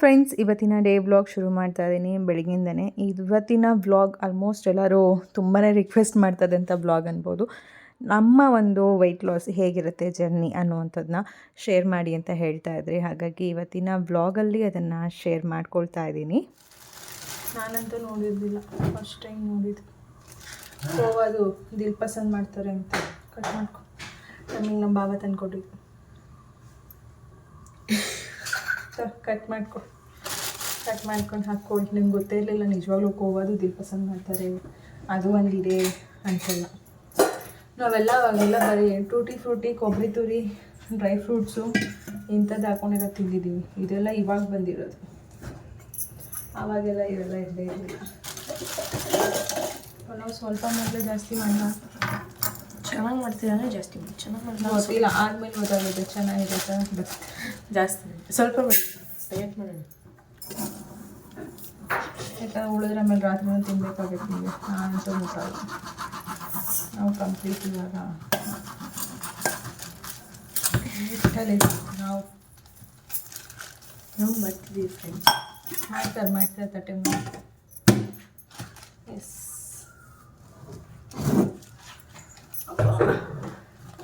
Friends ಇವತ್ತಿನ day vlog ಶುರು ಮಾಡ್ತಾ ಇದ್ದೀನಿ ಬೆಳಗ್ಗಿಂದನೇ ಇವತ್ತಿನ ವ್ಲಾಗ್ ಆಲ್ಮೋಸ್ಟ್ ಎಲ್ಲರೂ ತುಂಬಾ ರಿಕ್ವೆಸ್ಟ್ ಮಾಡ್ತಾ ಇದ್ದಂಥ ವ್ಲಾಗ್ ಅನ್ಬೋದು. ನಮ್ಮ ಒಂದು ವೆಯ್ಟ್ ಲಾಸ್ ಹೇಗಿರುತ್ತೆ ಜರ್ನಿ ಅನ್ನುವಂಥದ್ದನ್ನ ಶೇರ್ ಮಾಡಿ ಅಂತ ಹೇಳ್ತಾ ಇದ್ರಿ. ಹಾಗಾಗಿ ಇವತ್ತಿನ ವ್ಲಾಗಲ್ಲಿ ಅದನ್ನು ಶೇರ್ ಮಾಡ್ಕೊಳ್ತಾ ಇದ್ದೀನಿ ನಾನಂತೂ ನೋಡಿದ್ದಿಲ್ಲ ಫಸ್ಟ್ ಟೈಮ್ ನೋಡಿದ್ದು. ಅದು ದಿಲ್ ಪಸಂದ್ ಮಾಡ್ತಾರೆ ಅಂತ. ಕಟ್ ಮಾಡ್ಕೊ. ನಮಗೆ ನಮ್ಮ ಬಾಬಾ ತಂದ್ಕೊಟ್ಟಿದ್ದು ಕಟ್ ಮಾಡ್ಕೊ. ಕಟ್ ಮಾಡ್ಕೊಂಡು ಹಾಕ್ಕೊಳ್ಳಿ ನಿಮ್ಗೆ ಗೊತ್ತೇ ಇರಲಿಲ್ಲ ನಿಜವಾಗ್ಲೂ ಕೋವಾದು ದಿಲ್ ಪಸಂದ್ ಮಾಡ್ತಾರೆ. ಅದು ಒಂದಿದೆ ಅಂತೆಲ್ಲ. ನಾವೆಲ್ಲ ಅವಾಗೆಲ್ಲ ಬರೀ ಟೂಟಿ ಫ್ರೂಟಿ ಕೊಬ್ಬರಿ ತುರಿ ಡ್ರೈ ಫ್ರೂಟ್ಸು ಇಂಥದ್ದು ಹಾಕೊಂಡಿರೋ ತಿಂದಿದ್ದೀವಿ ಇದೆಲ್ಲ ಇವಾಗ ಬಂದಿರೋದು. ಆವಾಗೆಲ್ಲ ಇವೆಲ್ಲ ಇರಲೇ ಇರಲಿಲ್ಲ. ನಾವು ಸ್ವಲ್ಪ ಮೊದಲು ಜಾಸ್ತಿ ಮಾಡೋಣ ಚೆನ್ನಾಗಿ ಮಾಡ್ತೀರಾ ಜಾಸ್ತಿ ಮಾಡಿ. ಚೆನ್ನಾಗಿ ಮಾಡ್ತೀವಿ ಗೊತ್ತಿಲ್ಲ. ಆದ್ಮೇಲೆ ಗೊತ್ತಾಗುತ್ತೆ. ಚೆನ್ನಾಗಿರುತ್ತೆ? ಜಾಸ್ತಿ. ಸ್ವಲ್ಪ ಮಾಡಿ ಡಯಟ್ ಮಾಡೋಣ. ಯಾಕಂದ್ರೆ ಉಳಿದ್ರೆ ಆಮೇಲೆ ರಾತ್ರಿ ತಿನ್ಬೇಕಾಗೈತೆ ನಿಮಗೆ. ನಾನಂತೂ ಮುಟ್ಟಲ್ಲ ನಾವು ಕಂಪ್ಲೀಟ್ ಇವಾಗ. ಇಷ್ಟಲ್ಲಿ ನಾವು ನಾವು ಬರ್ತಿದ್ದೀವಿ ಫ್ರೆಂಡ್ಸ್ ಮಾಡ್ತಾರೆ ಮಾಡ್ತಾರೆ ತಟ್ಟೆ ಮಾಡಿ ಎಸ್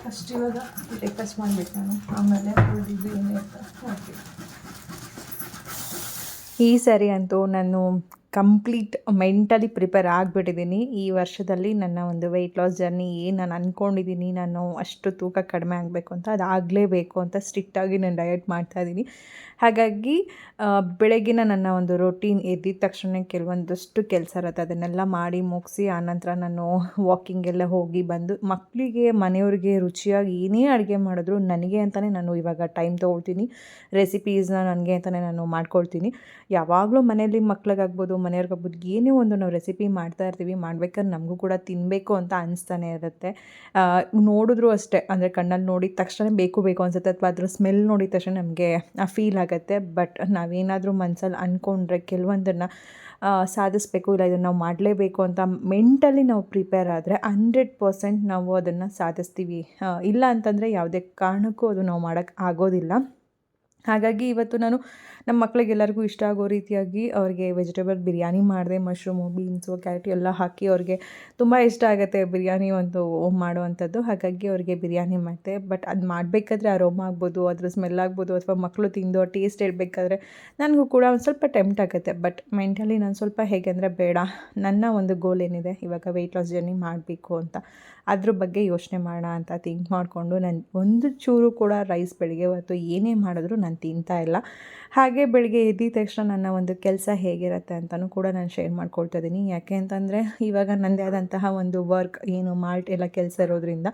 ಫಸ್ಟ್ ಇವಾಗ ಬ್ರೇಕ್ಫಾಸ್ಟ್ ಮಾಡ್ಬೇಕು ನಾನು. ಆಮೇಲೆ ಉಳಿದಿದ್ದು ಏನೇ ಇರ್ತಾರೆ ಈ ಸರಿ ಅಂತೂ ನಾನು ಕಂಪ್ಲೀಟ್ ಮೆಂಟಲಿ ಪ್ರಿಪೇರ್ ಆಗಿಬಿಟ್ಟಿದ್ದೀನಿ. ಈ ವರ್ಷದಲ್ಲಿ ನನ್ನ ಒಂದು ವೆಯ್ಟ್ ಲಾಸ್ ಜರ್ನಿ ಏನು ನಾನು ಅಂದ್ಕೊಂಡಿದ್ದೀನಿ ನಾನು ಅಷ್ಟು ತೂಕ ಕಡಿಮೆ ಆಗಬೇಕು ಅಂತ ಅದು ಆಗಲೇಬೇಕು ಅಂತ ಸ್ಟ್ರಿಕ್ಟಾಗಿ ನಾನು ಡಯಟ್ ಮಾಡ್ತಾಯಿದ್ದೀನಿ ಹಾಗಾಗಿ ಬೆಳಗಿನ ನನ್ನ ಒಂದು ರೊಟೀನ್ ಎದ್ದಿದ ತಕ್ಷಣ ಕೆಲವೊಂದಷ್ಟು ಕೆಲಸ ಇರುತ್ತೆ. ಅದನ್ನೆಲ್ಲ ಮಾಡಿ ಮುಗಿಸಿ, ಆನಂತರ ನಾನು ವಾಕಿಂಗೆಲ್ಲ ಹೋಗಿ ಬಂದು ಮಕ್ಕಳಿಗೆ ಮನೆಯವ್ರಿಗೆ ರುಚಿಯಾಗಿ ಏನೇ ಅಡುಗೆ ಮಾಡಿದ್ರು ನನಗೆ ಅಂತಲೇ ನಾನು ಇವಾಗ ಟೈಮ್ ತೊಗೊಳ್ತೀನಿ. ರೆಸಿಪೀಸ್ನ ನನಗೆ ಅಂತಲೇ ನಾನು ಮಾಡ್ಕೊಳ್ತೀನಿ. ಯಾವಾಗಲೂ ಮನೆಯಲ್ಲಿ ಮಕ್ಳಿಗಾಗ್ಬೋದು ಮನೆಯವ್ರಿಗಾಗ್ಬೋದು ಏನೇ ಒಂದು ನಾವು ರೆಸಿಪಿ ಮಾಡ್ತಾ ಇರ್ತೀವಿ, ಮಾಡ್ಬೇಕಾದ್ರೆ ನಮಗೂ ಕೂಡ ತಿನ್ನಬೇಕು ಅಂತ ಅನಿಸ್ತಾನೆ ಇರುತ್ತೆ. ನೋಡಿದ್ರು ಅಷ್ಟೇ, ಅಂದರೆ ಕಣ್ಣಲ್ಲಿ ನೋಡಿದ ತಕ್ಷಣ ಬೇಕು ಬೇಕು ಅನ್ಸುತ್ತೆ ಅಥವಾ ಅದ್ರ ಸ್ಮೆಲ್ ನೋಡಿದ ತಕ್ಷಣ ನಮಗೆ ಫೀಲ್ ಆಗುತ್ತೆ. ಬಟ್ ನಾವೇನಾದರೂ ಮನಸ್ಸಲ್ಲಿ ಅಂದ್ಕೊಂಡ್ರೆ ಕೆಲವೊಂದನ್ನು ಸಾಧಿಸ್ಬೇಕು, ಇಲ್ಲ ಇದನ್ನು ನಾವು ಮಾಡಲೇಬೇಕು ಅಂತ ಮೆಂಟಲಿ ನಾವು ಪ್ರಿಪೇರ್ ಆದರೆ ಹಂಡ್ರೆಡ್ ಪರ್ಸೆಂಟ್ ನಾವು ಅದನ್ನು ಸಾಧಿಸ್ತೀವಿ. ಇಲ್ಲ ಅಂತಂದರೆ ಯಾವುದೇ ಕಾರಣಕ್ಕೂ ಅದು ನಾವು ಮಾಡೋಕ್ಕೆ ಆಗೋದಿಲ್ಲ. ಹಾಗಾಗಿ ಇವತ್ತು ನಾನು ನಮ್ಮ ಮಕ್ಕಳಿಗೆಲ್ಲರಿಗೂ ಇಷ್ಟ ಆಗೋ ರೀತಿಯಾಗಿ ಅವ್ರಿಗೆ ವೆಜಿಟೇಬಲ್ ಬಿರಿಯಾನಿ ಮಾಡಿದೆ ಮಶ್ರೂಮು ಬೀನ್ಸು ಕ್ಯಾರೆಟ್ ಎಲ್ಲ ಹಾಕಿ ಅವ್ರಿಗೆ ತುಂಬ ಇಷ್ಟ ಆಗುತ್ತೆ ಬಿರಿಯಾನಿ ಒಂದು ಮಾಡುವಂಥದ್ದು. ಹಾಗಾಗಿ ಅವ್ರಿಗೆ ಬಿರಿಯಾನಿ ಮಾಡಿದೆ. ಬಟ್ ಅದು ಮಾಡಬೇಕಾದ್ರೆ ಅರೋಮ ಆಗ್ಬೋದು, ಅದ್ರ ಸ್ಮೆಲ್ ಆಗ್ಬೋದು ಅಥವಾ ಮಕ್ಕಳು ತಿಂದು ಟೇಸ್ಟ್ ಹೇಳಬೇಕಾದ್ರೆ ನನಗೂ ಕೂಡ ಒಂದು ಸ್ವಲ್ಪ ಟೆಂಪ್ಟ್ ಆಗುತ್ತೆ. ಬಟ್ ಮೆಂಟಲಿ ನಾನು ಸ್ವಲ್ಪ ಹೇಗೆ ಅಂದರೆ ಬೇಡ. ನನ್ನ ಒಂದು ಗೋಲ್ ಏನಿದೆ, ಇವಾಗ ವೆಯ್ಟ್ ಲಾಸ್ ಜರ್ನಿ ಮಾಡಬೇಕು ಅಂತ. ಅದ್ರ ಬಗ್ಗೆ ಯೋಚನೆ ಮಾಡೋಣ ಅಂತ ಥಿಂಕ್ ಮಾಡಿಕೊಂಡು ನಾನು ಒಂದು ಚೂರು ಕೂಡ ರೈಸ್ ಬೆಳಿಗ್ಗೆ ಹೊತ್ತು ಏನೇ ಮಾಡಿದ್ರು ನಾನು ತಿಂತಾ ಇಲ್ಲ. ಹಾಗೆ ಬೆಳಗ್ಗೆ ಎದ್ದಿದ ತಕ್ಷಣ ನನ್ನ ಒಂದು ಕೆಲಸ ಹೇಗಿರುತ್ತೆ ಅಂತಲೂ ಕೂಡ ನಾನು ಶೇರ್ ಮಾಡ್ಕೊಳ್ತಾ ಇದ್ದೀನಿ ಯಾಕೆ ಅಂತಂದರೆ, ಇವಾಗ ನನ್ನದೇ ಆದಂತಹ ಒಂದು ವರ್ಕ್ ಏನು ಮಾಲ್ಟ್ ಎಲ್ಲ ಕೆಲಸ ಇರೋದ್ರಿಂದ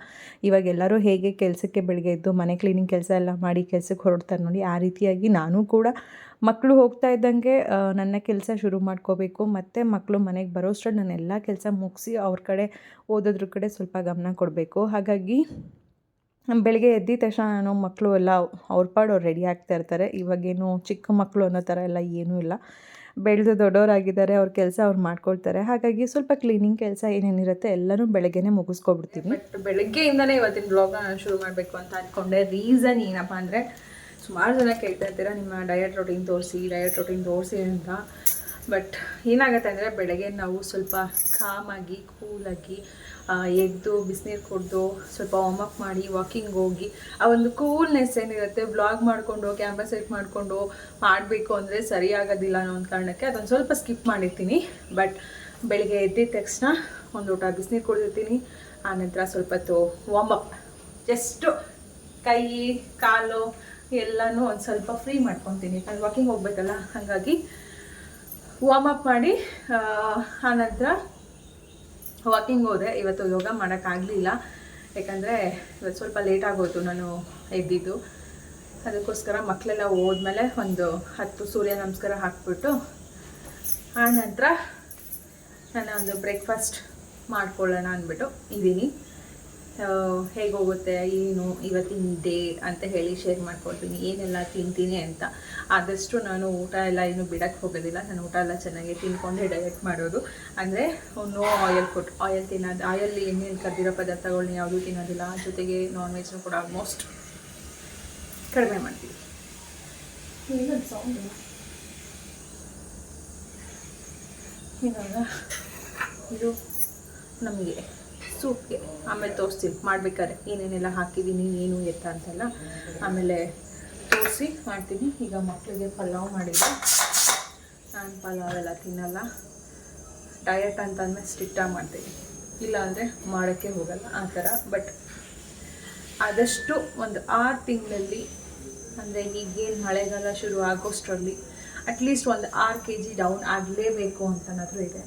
ಇವಾಗ ಎಲ್ಲರೂ ಹೇಗೆ ಕೆಲಸಕ್ಕೆ ಬೆಳಿಗ್ಗೆ ಎದ್ದು ಮನೆ ಕ್ಲೀನಿಂಗ್ ಕೆಲಸ ಎಲ್ಲ ಮಾಡಿ ಕೆಲಸಕ್ಕೆ ಹೊರಡ್ತಾರೆ ನೋಡಿ, ಆ ರೀತಿಯಾಗಿ ನಾನು ಕೂಡ ಮಕ್ಕಳು ಹೋಗ್ತಾ ಇದ್ದಂಗೆ ನನ್ನ ಕೆಲಸ ಶುರು ಮಾಡ್ಕೋಬೇಕು. ಮತ್ತು ಮಕ್ಕಳು ಮನೆಗೆ ಬರೋಷ್ಟ್ರಲ್ಲಿ ನಾನು ಎಲ್ಲ ಕೆಲಸ ಮುಗಿಸಿ ಅವ್ರ ಕಡೆ ಓದೋದ್ರ ಕಡೆ ಸ್ವಲ್ಪ ಗಮನ ಕೊಡಬೇಕು. ಹಾಗಾಗಿ ಬೆಳಗ್ಗೆ ಎದ್ದಿದ ತಕ್ಷಣ ನಾನು ಮಕ್ಕಳು ಎಲ್ಲ ಅವ್ರ ಪಾಡು ಅವ್ರು ರೆಡಿ ಆಗ್ತಾ ಇರ್ತಾರೆ. ಇವಾಗೇನು ಚಿಕ್ಕ ಮಕ್ಕಳು ಅನ್ನೋ ಥರ ಎಲ್ಲ ಏನೂ ಇಲ್ಲ. ಬೆಳೆದು ದೊಡ್ಡವರಾಗಿದ್ದಾರೆ, ಅವ್ರ ಕೆಲಸ ಅವ್ರು ಮಾಡ್ಕೊಳ್ತಾರೆ. ಹಾಗಾಗಿ ಸ್ವಲ್ಪ ಕ್ಲೀನಿಂಗ್ ಕೆಲಸ ಏನೇನಿರುತ್ತೆ ಎಲ್ಲನೂ ಬೆಳಗ್ಗೆನೇ ಮುಗಿಸ್ಕೊಬಿಡ್ತೀವಿ ಬಟ್ ಬೆಳಗ್ಗೆಯಿಂದಲೇ ಇವತ್ತಿನ ಬ್ಲಾಗ್ನ ನಾನು ಶುರು ಮಾಡಬೇಕು ಅಂತ ಅಂದ್ಕೊಂಡೆ ರೀಸನ್ ಏನಪ್ಪ ಅಂದರೆ, ಸುಮಾರು ಜನ ಕೇಳ್ತಾ ಇರ್ತೀರ, ನಿಮ್ಮ ಡಯಟ್ ರೊಟೀನ್ ತೋರಿಸಿ ಡಯಟ್ ರೊಟೀನ್ ತೋರಿಸಿ ಅಂತ. ಬಟ್ ಏನಾಗುತ್ತೆ ಅಂದರೆ, ಬೆಳಗ್ಗೆ ನಾವು ಸ್ವಲ್ಪ ಕಾಮಾಗಿ ಕೂಲಾಗಿ ಎದ್ದು ಬಿಸಿನೀರು ಕುಡಿದು ಸ್ವಲ್ಪ ವಾರ್ಮಪ್ ಮಾಡಿ ವಾಕಿಂಗ್ ಹೋಗಿ, ಆ ಒಂದು ಕೂಲ್ನೆಸ್ ಏನಿರುತ್ತೆ ಬ್ಲಾಗ್ ಮಾಡಿಕೊಂಡು ಕ್ಯಾಮ್ರಾ ಸೆಟ್ ಮಾಡಿಕೊಂಡು ಮಾಡಬೇಕು ಅಂದರೆ ಸರಿಯಾಗೋದಿಲ್ಲ ಅನ್ನೋ ಒಂದು ಕಾರಣಕ್ಕೆ ಅದೊಂದು ಸ್ವಲ್ಪ ಸ್ಕಿಪ್ ಮಾಡಿರ್ತೀನಿ. ಬಟ್ ಬೆಳಿಗ್ಗೆ ಎದ್ದಿದ ತಕ್ಷಣ ಒಂದು ಊಟ ಬಿಸಿನೀರು ಕುಡಿದಿರ್ತೀನಿ. ಆನಂತರ ಸ್ವಲ್ಪ ಹೊತ್ತು ವಾರ್ಮಪ್ ಜಸ್ಟು ಕೈ, ಕಾಲು ಎಲ್ಲನೂ ಒಂದು ಸ್ವಲ್ಪ ಫ್ರೀ ಮಾಡ್ಕೊತೀನಿ. ಯಾಕಂದ್ರೆ ವಾಕಿಂಗ್ ಹೋಗ್ಬೇಕಲ್ಲ, ಹಾಗಾಗಿ ವಾರ್ಮಪ್ ಮಾಡಿ ಆನಂತರ ವಾಕಿಂಗ್ ಹೋದೆ. ಇವತ್ತು ಯೋಗ ಮಾಡೋಕ್ಕಾಗಲಿಲ್ಲ ಯಾಕಂದರೆ ಇವತ್ತು ಸ್ವಲ್ಪ ಲೇಟ್ ಆಗೋಯ್ತು ನಾನು ಎದ್ದಿದ್ದು. ಅದಕ್ಕೋಸ್ಕರ ಮಕ್ಕಳೆಲ್ಲ ಹೋದ್ಮೇಲೆ ಒಂದು ಹತ್ತು ಸೂರ್ಯ ನಮಸ್ಕಾರ ಹಾಕ್ಬಿಟ್ಟು ಆನಂತರ ನಾನು ಒಂದು ಬ್ರೇಕ್ಫಾಸ್ಟ್ ಮಾಡ್ಕೊಳ್ಳೋಣ ಅಂದ್ಬಿಟ್ಟು ಇದ್ದೀನಿ. ಹೇಗೆ ಹೋಗುತ್ತೆ ಏನು ಇವತ್ತಿನ ಡೇ ಅಂತ ಹೇಳಿ ಶೇರ್ ಮಾಡ್ಕೊಳ್ತೀನಿ ಏನೆಲ್ಲ ತಿಂತೀನಿ ಅಂತ. ಆದಷ್ಟು ನಾನು ಊಟ ಎಲ್ಲ ಏನು ಬಿಡಕ್ಕೆ ಹೋಗೋದಿಲ್ಲ. ನಾನು ಊಟ ಎಲ್ಲ ಚೆನ್ನಾಗಿ ತಿನ್ಕೊಂಡೆ ಡಯಟ್ ಮಾಡೋದು. ಅಂದರೆ ನೋ ಆಯಿಲ್ ಫುಡ್ ಆಯಿಲ್ ತಿನ್ನೋದು ಆಯಿಲ್ ಎಣ್ಣೆಯಲ್ಲಿ ಕದ್ದಿರೋ ಪದಾರ್ಥಗಳನ್ನ ಯಾವುದೂ ತಿನ್ನೋದಿಲ್ಲ. ಜೊತೆಗೆ ನಾನ್ ವೆಜ್ನು ಕೂಡ ಆಲ್ಮೋಸ್ಟ್ ಕಡಿಮೆ ಮಾಡ್ತೀವಿ. ಇವಾಗ ಇದು ನಮಗೆ. ಸೂಪ್ಗೆ. ಆಮೇಲೆ ತೋರಿಸ್ತೀನಿ, ಮಾಡ್ಬೇಕಾದ್ರೆ. ಏನೇನೆಲ್ಲ ಹಾಕಿದ್ದೀನಿ, ಏನು, ಎತ್ತ ಅಂತೆಲ್ಲ ಆಮೇಲೆ ತೋರಿಸಿ ಮಾಡ್ತೀನಿ. ಈಗ ಮಕ್ಕಳಿಗೆ ಪಲಾವ್ ಮಾಡಿದ್ದೆ. ನಾನು ಪಲಾವ್ ಎಲ್ಲ ತಿನ್ನಲ್ಲ. ಡಯಟ್ ಅಂತಂದರೆ ಸ್ಟ್ರಿಕ್ಟಾಗಿ ಮಾಡ್ತೀನಿ. ಇಲ್ಲಾಂದರೆ ಮಾಡೋಕ್ಕೆ ಹೋಗಲ್ಲ, ಆ ಥರ. ಬಟ್ ಆದಷ್ಟು ಒಂದು ಆರು ತಿಂಗಳಲ್ಲಿ, ಅಂದರೆ ಈಗೇನು ಮಳೆಗಾಲ ಶುರು ಆಗೋಷ್ಟರಲ್ಲಿ ಅಟ್ಲೀಸ್ಟ್ ಒಂದು ಆರು ಕೆ ಜಿ ಡೌನ್ ಆಗಲೇಬೇಕು ಅಂತನಾದರೂ ಇದೆ.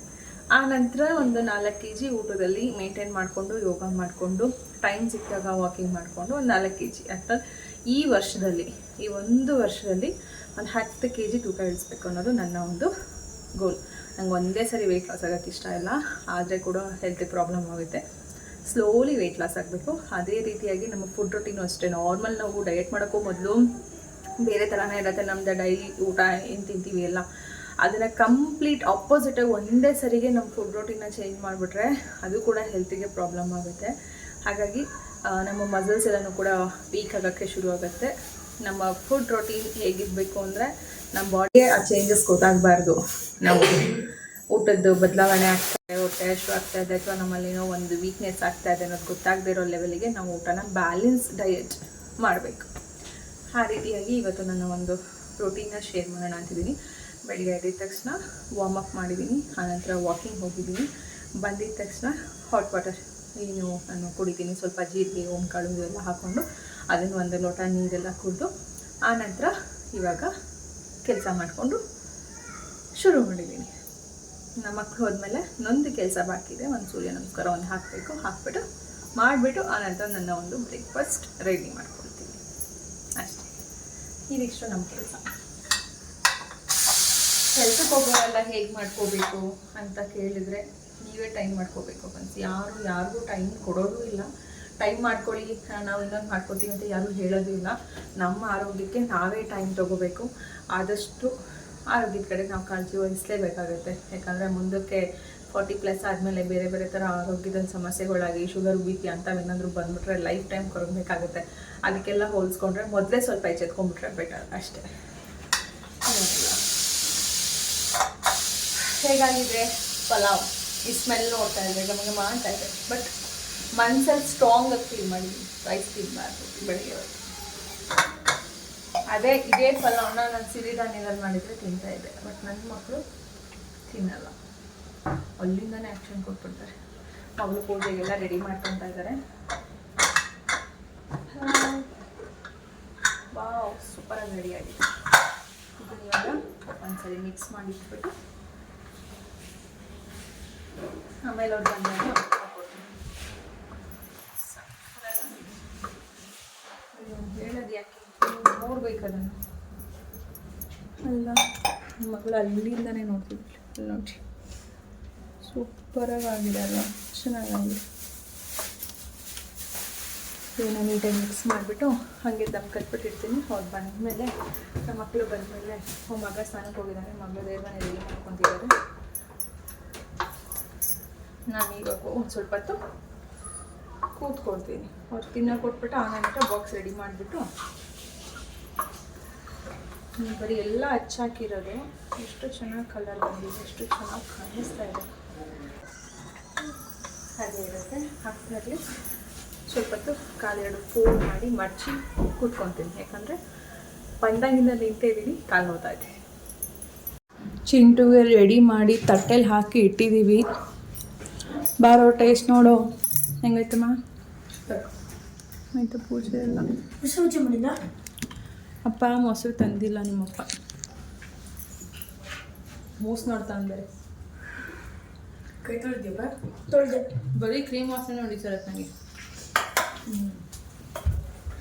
ಆ ನಂತರ ಒಂದು ನಾಲ್ಕು ಕೆ ಜಿ ಊಟದಲ್ಲಿ ಮೇಂಟೈನ್ ಮಾಡಿಕೊಂಡು, ಯೋಗ ಮಾಡಿಕೊಂಡು ಟೈಮ್ ಸಿಕ್ಕಾಗ ವಾಕಿಂಗ್ ಮಾಡಿಕೊಂಡು ಒಂದು ನಾಲ್ಕು ಕೆ ಜಿ ಅರ್ಥಾತ್ ಈ ವರ್ಷದಲ್ಲಿ, ಈ ಒಂದು ವರ್ಷದಲ್ಲಿ ಒಂದು ಹತ್ತು ಕೆ ಜಿ ತೂಕ ಇಳಿಸ್ಬೇಕು ಅನ್ನೋದು ನನ್ನ ಒಂದು ಗೋಲ್ ನಂಗೆ ಒಂದೇ ಸರಿ ವೆಯ್ಟ್ ಲಾಸ್ ಆಗೋಕ್ಕೆ ಇಷ್ಟ ಇಲ್ಲ. ಆದರೆ ಕೂಡ ಹೆಲ್ತ್ ಪ್ರಾಬ್ಲಮ್ ಆಗುತ್ತೆ. ಸ್ಲೋಲಿ ವೆಯ್ಟ್ ಲಾಸ್ ಆಗಬೇಕು. ಅದೇ ರೀತಿಯಾಗಿ ನಮ್ಮ ಫುಡ್ ರೊಟೀನು ಅಷ್ಟೇ. ನಾರ್ಮಲ್ ನಾವು ಡಯಟ್ ಮಾಡೋಕ್ಕೂ ಮೊದಲು ಬೇರೆ ಥರನೇ ಇರುತ್ತೆ. ನಮ್ಮದು ಡೈಲಿ ಊಟ ಏನು ತಿಂತೀವಿ ಎಲ್ಲ. ಅದನ್ನು ಕಂಪ್ಲೀಟ್ ಆಪೋಸಿಟಾಗಿ ಒಂದೇ ಸರಿಗೆ ನಮ್ಮ ಫುಡ್ ರೊಟೀನ ಚೇಂಜ್ ಮಾಡಿಬಿಟ್ರೆ ಅದು ಕೂಡ ಹೆಲ್ತಿಗೆ ಪ್ರಾಬ್ಲಮ್ ಆಗುತ್ತೆ. ಹಾಗಾಗಿ ನಮ್ಮ ಮಸಲ್ಸ್ ಎಲ್ಲನೂ ಕೂಡ ವೀಕ್ ಆಗೋಕ್ಕೆ ಶುರು ಆಗುತ್ತೆ. ನಮ್ಮ ಫುಡ್ ರೊಟೀನ್ ಹೇಗಿರಬೇಕು ಅಂದರೆ ನಮ್ಮ ಬಾಡಿಗೆ ಆ ಚೇಂಜಸ್ ಗೊತ್ತಾಗಬಾರ್ದು. ನಾವು ಊಟದ್ದು ಬದಲಾವಣೆ ಆಗ್ತಾ ಇದೆ, ಹೊಟ್ಟೆ ಅಷ್ಟು ಆಗ್ತಾ ಇದೆ, ಅಥವಾ ನಮ್ಮಲ್ಲಿ ಏನೋ ಒಂದು ವೀಕ್ನೆಸ್ ಆಗ್ತಾ ಇದೆ ಅನ್ನೋದು ಗೊತ್ತಾಗದೇ ಇರೋ ಲೆವೆಲಿಗೆ ನಾವು ಊಟನ ಬ್ಯಾಲೆನ್ಸ್ ಡಯಟ್ ಮಾಡಬೇಕು. ಆ ರೀತಿಯಾಗಿ ಇವತ್ತು ನನ್ನ ಒಂದು ಪ್ರೋಟೀನ್ನ ಶೇರ್ ಮಾಡೋಣ ಅಂತಿದ್ದೀನಿ ಬೆಳಿಗ್ಗೆ ಎದ್ದಿದ ತಕ್ಷಣ ವಾರ್ಮ್ ಅಪ್ ಮಾಡಿದ್ದೀನಿ ಆನಂತರ ವಾಕಿಂಗ್ ಹೋಗಿದ್ದೀನಿ ಬಂದಿದ ತಕ್ಷಣ ಹಾಟ್ ವಾಟರ್ ಏನು ನಾನು ಕುಡಿತೀನಿ. ಸ್ವಲ್ಪ ಜೀರಿಗೆ ಕಾಳು ಎಲ್ಲ ಹಾಕ್ಕೊಂಡು ಅದನ್ನು ಒಂದು ಲೋಟ ನೀರೆಲ್ಲ ಕುಡಿದು ಆನಂತರ ಇವಾಗ ಕೆಲಸ ಮಾಡಿಕೊಂಡು ಶುರು ಮಾಡಿದ್ದೀನಿ ನಮ್ಮ ಮಕ್ಕಳು ಹೋದ್ಮೇಲೆ ನೊಂದು ಕೆಲಸ ಬಾಕಿದೆ ಒಂದು ಸೂರ್ಯ ನಮಸ್ಕಾರ ಒಂದು ಹಾಕಬೇಕು. ಹಾಕ್ಬಿಟ್ಟು ಮಾಡಿಬಿಟ್ಟು ಆನಂತರ ನನ್ನ ಒಂದು ಬ್ರೇಕ್ಫಾಸ್ಟ್ ರೆಡಿ ಮಾಡ್ಕೊಳ್ತೀನಿ. ಅಷ್ಟೇ. ಇದಿಷ್ಟು ನಮ್ಮ ಕೆಲಸ. ಕೆಲ್ಸಕ್ಕೆ ಹೋಗೋರೆಲ್ಲ ಹೇಗೆ ಮಾಡ್ಕೋಬೇಕು ಅಂತ ಕೇಳಿದರೆ ನೀವೇ ಟೈಮ್ ಮಾಡ್ಕೋಬೇಕು ಫ್ರೆಂಡ್ಸ್ ಯಾರು, ಯಾರಿಗೂ ಟೈಮ್ ಕೊಡೋದು ಇಲ್ಲ. ಟೈಮ್ ಮಾಡ್ಕೊಳ್ಳಿ ನಾವು ಇನ್ನೊಂದು ಮಾಡ್ಕೊತೀವಿ ಅಂತ ಯಾರೂ ಹೇಳೋದು ಇಲ್ಲ. ನಮ್ಮ ಆರೋಗ್ಯಕ್ಕೆ ನಾವೇ ಟೈಮ್ ತೊಗೋಬೇಕು. ಆದಷ್ಟು ಆರೋಗ್ಯದ ಕಡೆ ನಾವು ಕಾಳಜಿ ವಹಿಸಲೇಬೇಕಾಗುತ್ತೆ. ಯಾಕಂದರೆ ಮುಂದಕ್ಕೆ ಫಾರ್ಟಿ ಪ್ಲಸ್ ಆದಮೇಲೆ ಬೇರೆ ಬೇರೆ ಥರ ಆರೋಗ್ಯದ ಸಮಸ್ಯೆಗಳಾಗಿ ಶುಗರ್ ಬಿ ಪಿ ಅಂಥವೇನಾದರೂ ಬಂದುಬಿಟ್ರೆ ಲೈಫ್ ಟೈಮ್ ಕೊಡಬೇಕಾಗುತ್ತೆ ಅದಕ್ಕೆಲ್ಲ ಹೋಲಿಸ್ಕೊಂಡ್ರೆ ಮೊದಲೇ ಸ್ವಲ್ಪ ಎಚ್ಚೆತ್ಕೊಂಡ್ಬಿಟ್ರೆ ಬೆಟರ್ ಅಷ್ಟೇ ಏನಿಲ್ಲ. ಹೇಗಾಗಿದೆ ಪಲಾವ್. ಈ ಸ್ಮೆಲ್ ನೋಡ್ತಾ ಇದ್ದೆ ನಮಗೆ ಮಾಡ್ತಾ ಇದೆ ಬಟ್ ಮನ್ಸಲ್ಲಿ ಸ್ಟ್ರಾಂಗ್ ಆಗಿ ಫೀಲ್ ರೈಟ್ ರೈಸ್ ತಿನ್ನಬಾರ್ದು ಬೆಳಿಗ್ಗೆ ಅದೇ ಇದೇ ಪಲಾವ್ನ ನಾನು ಸಿರಿಧಾನ್ಯದಲ್ಲಿ ಮಾಡಿದರೆ ತಿಂತಾ ಇದ್ದೆ. ಬಟ್ ನನ್ನ ಮಕ್ಕಳು ತಿನ್ನಲ್ಲ. ಅಲ್ಲಿಂದನೇ ಆ್ಯಕ್ಷನ್ ಕೊಟ್ಬಿಡ್ತಾರೆ. ಮಗಳು ಪೂಜೆಗೆಲ್ಲ ರೆಡಿ ಮಾಡ್ಕೊತಾ ಇದ್ದಾರೆ ಸೂಪರಾಗಿ ರೆಡಿ ಆಗಿದೆ. ಇದನ್ನ ಒಂದ್ಸರಿ ಮಿಕ್ಸ್ ಮಾಡಿ ಇಟ್ಬಿಟ್ಟು ಆಮೇಲೆ ಅವ್ರು ಬಂದಾಗ ಹೇಳೋದು ಯಾಕೆ? ನೋಡ್ಬೇಕು ಅದನ್ನು ಅಲ್ಲ ಮಗಳು ಅಲ್ಲಿಂದನೇ ನೋಡ್ತಿದ್ವಿ ಅಲ್ಲಿ ನೋಡಿ ಸೂಪರಾಗಿ ಆಗಿದೆ ಅಲ್ಲ ಚೆನ್ನಾಗಾಗಿದೆ. ಇದನ್ನ ನೀಟಾಗಿ ಮಿಕ್ಸ್ ಮಾಡಿಬಿಟ್ಟು ಹಾಗೆ ದಮ್ ಕಟ್ಬಿಟ್ಟಿರ್ತೀನಿ. ಅವ್ರು ಬಂದಮೇಲೆ, ನಮ್ಮ ಮಕ್ಕಳು ಬಂದಮೇಲೆ ಮಗ ಸ್ನಾನಕ್ಕೆ ಹೋಗಿದ್ದಾನೆ. ಮಗಳು ದೇವ್ರ ಮನೆ ಮಾಡ್ಕೊತಿದ್ದಾರೆ ನಾನು ಒಂದು ಸ್ವಲ್ಪ ಹೊತ್ತು ಕೂತ್ಕೊಳ್ತೀನಿ. ಅವ್ರು ತಿನ್ನೋ ಕೊಟ್ಬಿಟ್ಟು ಆನಂತರ ಬಾಕ್ಸ್ ರೆಡಿ ಮಾಡಿಬಿಟ್ಟು ಬರೀ ಎಲ್ಲ ಹಚ್ಚಾಕಿರೋದು. ಎಷ್ಟು ಚೆನ್ನಾಗಿ ಕಲರ್ ಬಂದಿದೆ, ಎಷ್ಟು ಚೆನ್ನಾಗಿ ಕಾಣಿಸ್ತಾ ಇದೆ. ಹಾಗೆ ಇರುತ್ತೆ. ಹಾಕ್ತಾರೆ ಸ್ವಲ್ಪ ಹೊತ್ತು ಕಾಲೆರಡು ಫೋಲ್ಡ್ ಮಾಡಿ ಮಡಚಿ ಕೂತ್ಕೊತೀನಿ ಯಾಕಂದರೆ ಬಂದಾಗಿಂದ ನಿಂತಿದ್ದೀನಿ ಕಾಲು ಹೋಗ್ತಾ ಚಿಂಟುಗೆ ರೆಡಿ ಮಾಡಿ ತಟ್ಟೆಲಿ ಹಾಕಿ ಇಟ್ಟಿದ್ದೀವಿ ಬಾರೋ ಟೇಸ್ಟ್ ನೋಡು. ಹೆಂಗೈತಮ್ಮ ಆಯ್ತು ಪೂಜೆ ಎಲ್ಲ. ಪೂಜೆ ಮಾಡಿಲ್ಲ ಅಪ್ಪ ಮೊಸರು ತಂದಿಲ್ಲ ನಿಮ್ಮಪ್ಪ. ಮೂಸ್ ನೋಡ್ತಾ ಅಂದರೆ ಕೈ ತೊಳೆದ್ಯಪ್ಪ ತೊಳೆದೆ. ಬರೀ ಕ್ರೀಮ್ ವಾಸನೆ ನೋಡಿ ಸರ್ ನನಗೆ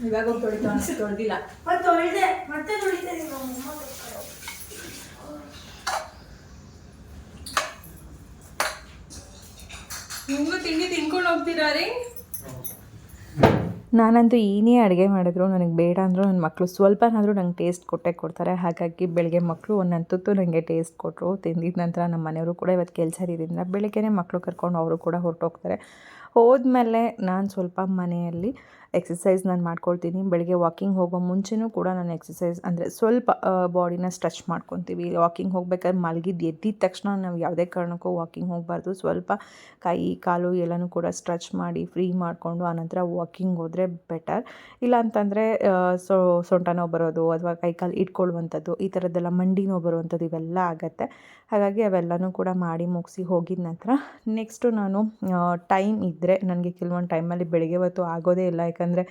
ಇವಾಗ ತೊಳಿತಾ ತೊಳೆದಿಲ್ಲ. ಮತ್ತೆ ತೊಳೆದೆ. ಮತ್ತೆ ತೊಳಿತೆ ನಿಮ್ಮ ಅಮ್ಮ ನಿಮಗೂ ತಿಂಡಿ ತಿನ್ಕೊಂಡು ಹೋಗ್ತೀರಾ ರೀ? ನಾನಂತೂ ಏನೇ ಅಡುಗೆ ಮಾಡಿದ್ರು ನನಗೆ ಬೇಡ ಅಂದರೂ ನನ್ನ ಮಕ್ಕಳು ಸ್ವಲ್ಪನಾದರೂ ನಂಗೆ ಟೇಸ್ಟ್ ಕೊಟ್ಟೆ ಕೊಡ್ತಾರೆ. ಹಾಗಾಗಿ ಬೆಳಗ್ಗೆ ಮಕ್ಕಳು ಒಂದೊಂದು ತುತ್ತು ನನಗೆ ಟೇಸ್ಟ್ ಕೊಟ್ಟರು ತಿಂದಿದ ನಂತರ ನಮ್ಮ ಮನೆಯವರು ಕೂಡ ಇವತ್ತು ಕೆಲಸ ಇರೋದ್ರಿಂದ ಬೆಳಗ್ಗೆನೇ ಮಕ್ಕಳು ಕರ್ಕೊಂಡು ಅವರು ಕೂಡ ಹೊರಟೋಗ್ತಾರೆ. ಹೋದ್ಮೇಲೆ ನಾನು ಸ್ವಲ್ಪ ಮನೆಯಲ್ಲಿ ಎಕ್ಸಸೈಸ್ ನಾನು ಮಾಡ್ಕೊಳ್ತೀನಿ. ಬೆಳಗ್ಗೆ ವಾಕಿಂಗ್ ಹೋಗೋ ಮುಂಚೆನೂ ಕೂಡ ನಾನು ಎಕ್ಸಸೈಸ್ ಅಂದರೆ ಸ್ವಲ್ಪ ಬಾಡಿನ ಸ್ಟ್ರೆಚ್ ಮಾಡ್ಕೊತೀವಿ. ವಾಕಿಂಗ್ ಹೋಗ್ಬೇಕಾದ್ರೆ ಮಲಗಿದ್ದು ಎದ್ದಿದ ತಕ್ಷಣ ನಾವು ಯಾವುದೇ ಕಾರಣಕ್ಕೂ ವಾಕಿಂಗ್ ಹೋಗಬಾರ್ದು. ಸ್ವಲ್ಪ ಕೈ, ಕಾಲು ಎಲ್ಲನೂ ಕೂಡ ಸ್ಟ್ರೆಚ್ ಮಾಡಿ ಫ್ರೀ ಮಾಡಿಕೊಂಡು ಆನಂತರ ವಾಕಿಂಗ್ ಹೋದರೆ ಬೆಟರ್ ಇಲ್ಲ ಅಂತಂದರೆ ಸೊ ಸೊಂಟ ನೋವು ಬರೋದು ಅಥವಾ ಕೈ ಕಾಲು ಇಟ್ಕೊಳ್ಳುವಂಥದ್ದು ಈ ಥರದ್ದೆಲ್ಲ ಮಂಡಿ ನೋವು ಬರುವಂಥದ್ದು ಇವೆಲ್ಲ ಆಗುತ್ತೆ. ಹಾಗಾಗಿ ಅವೆಲ್ಲನೂ ಕೂಡ ಮಾಡಿ ಮುಗಿಸಿ ಹೋಗಿದ ನಂತರ ನೆಕ್ಸ್ಟು ನಾನು ಟೈಮ್ ಇದ್ದರೆ ನನಗೆ ಕೆಲವೊಂದು ಟೈಮಲ್ಲಿ ಬೆಳಗ್ಗೆ ಹೊತ್ತು ಆಗೋದೇ ಇಲ್ಲ. ಯಾಕಂದರೆ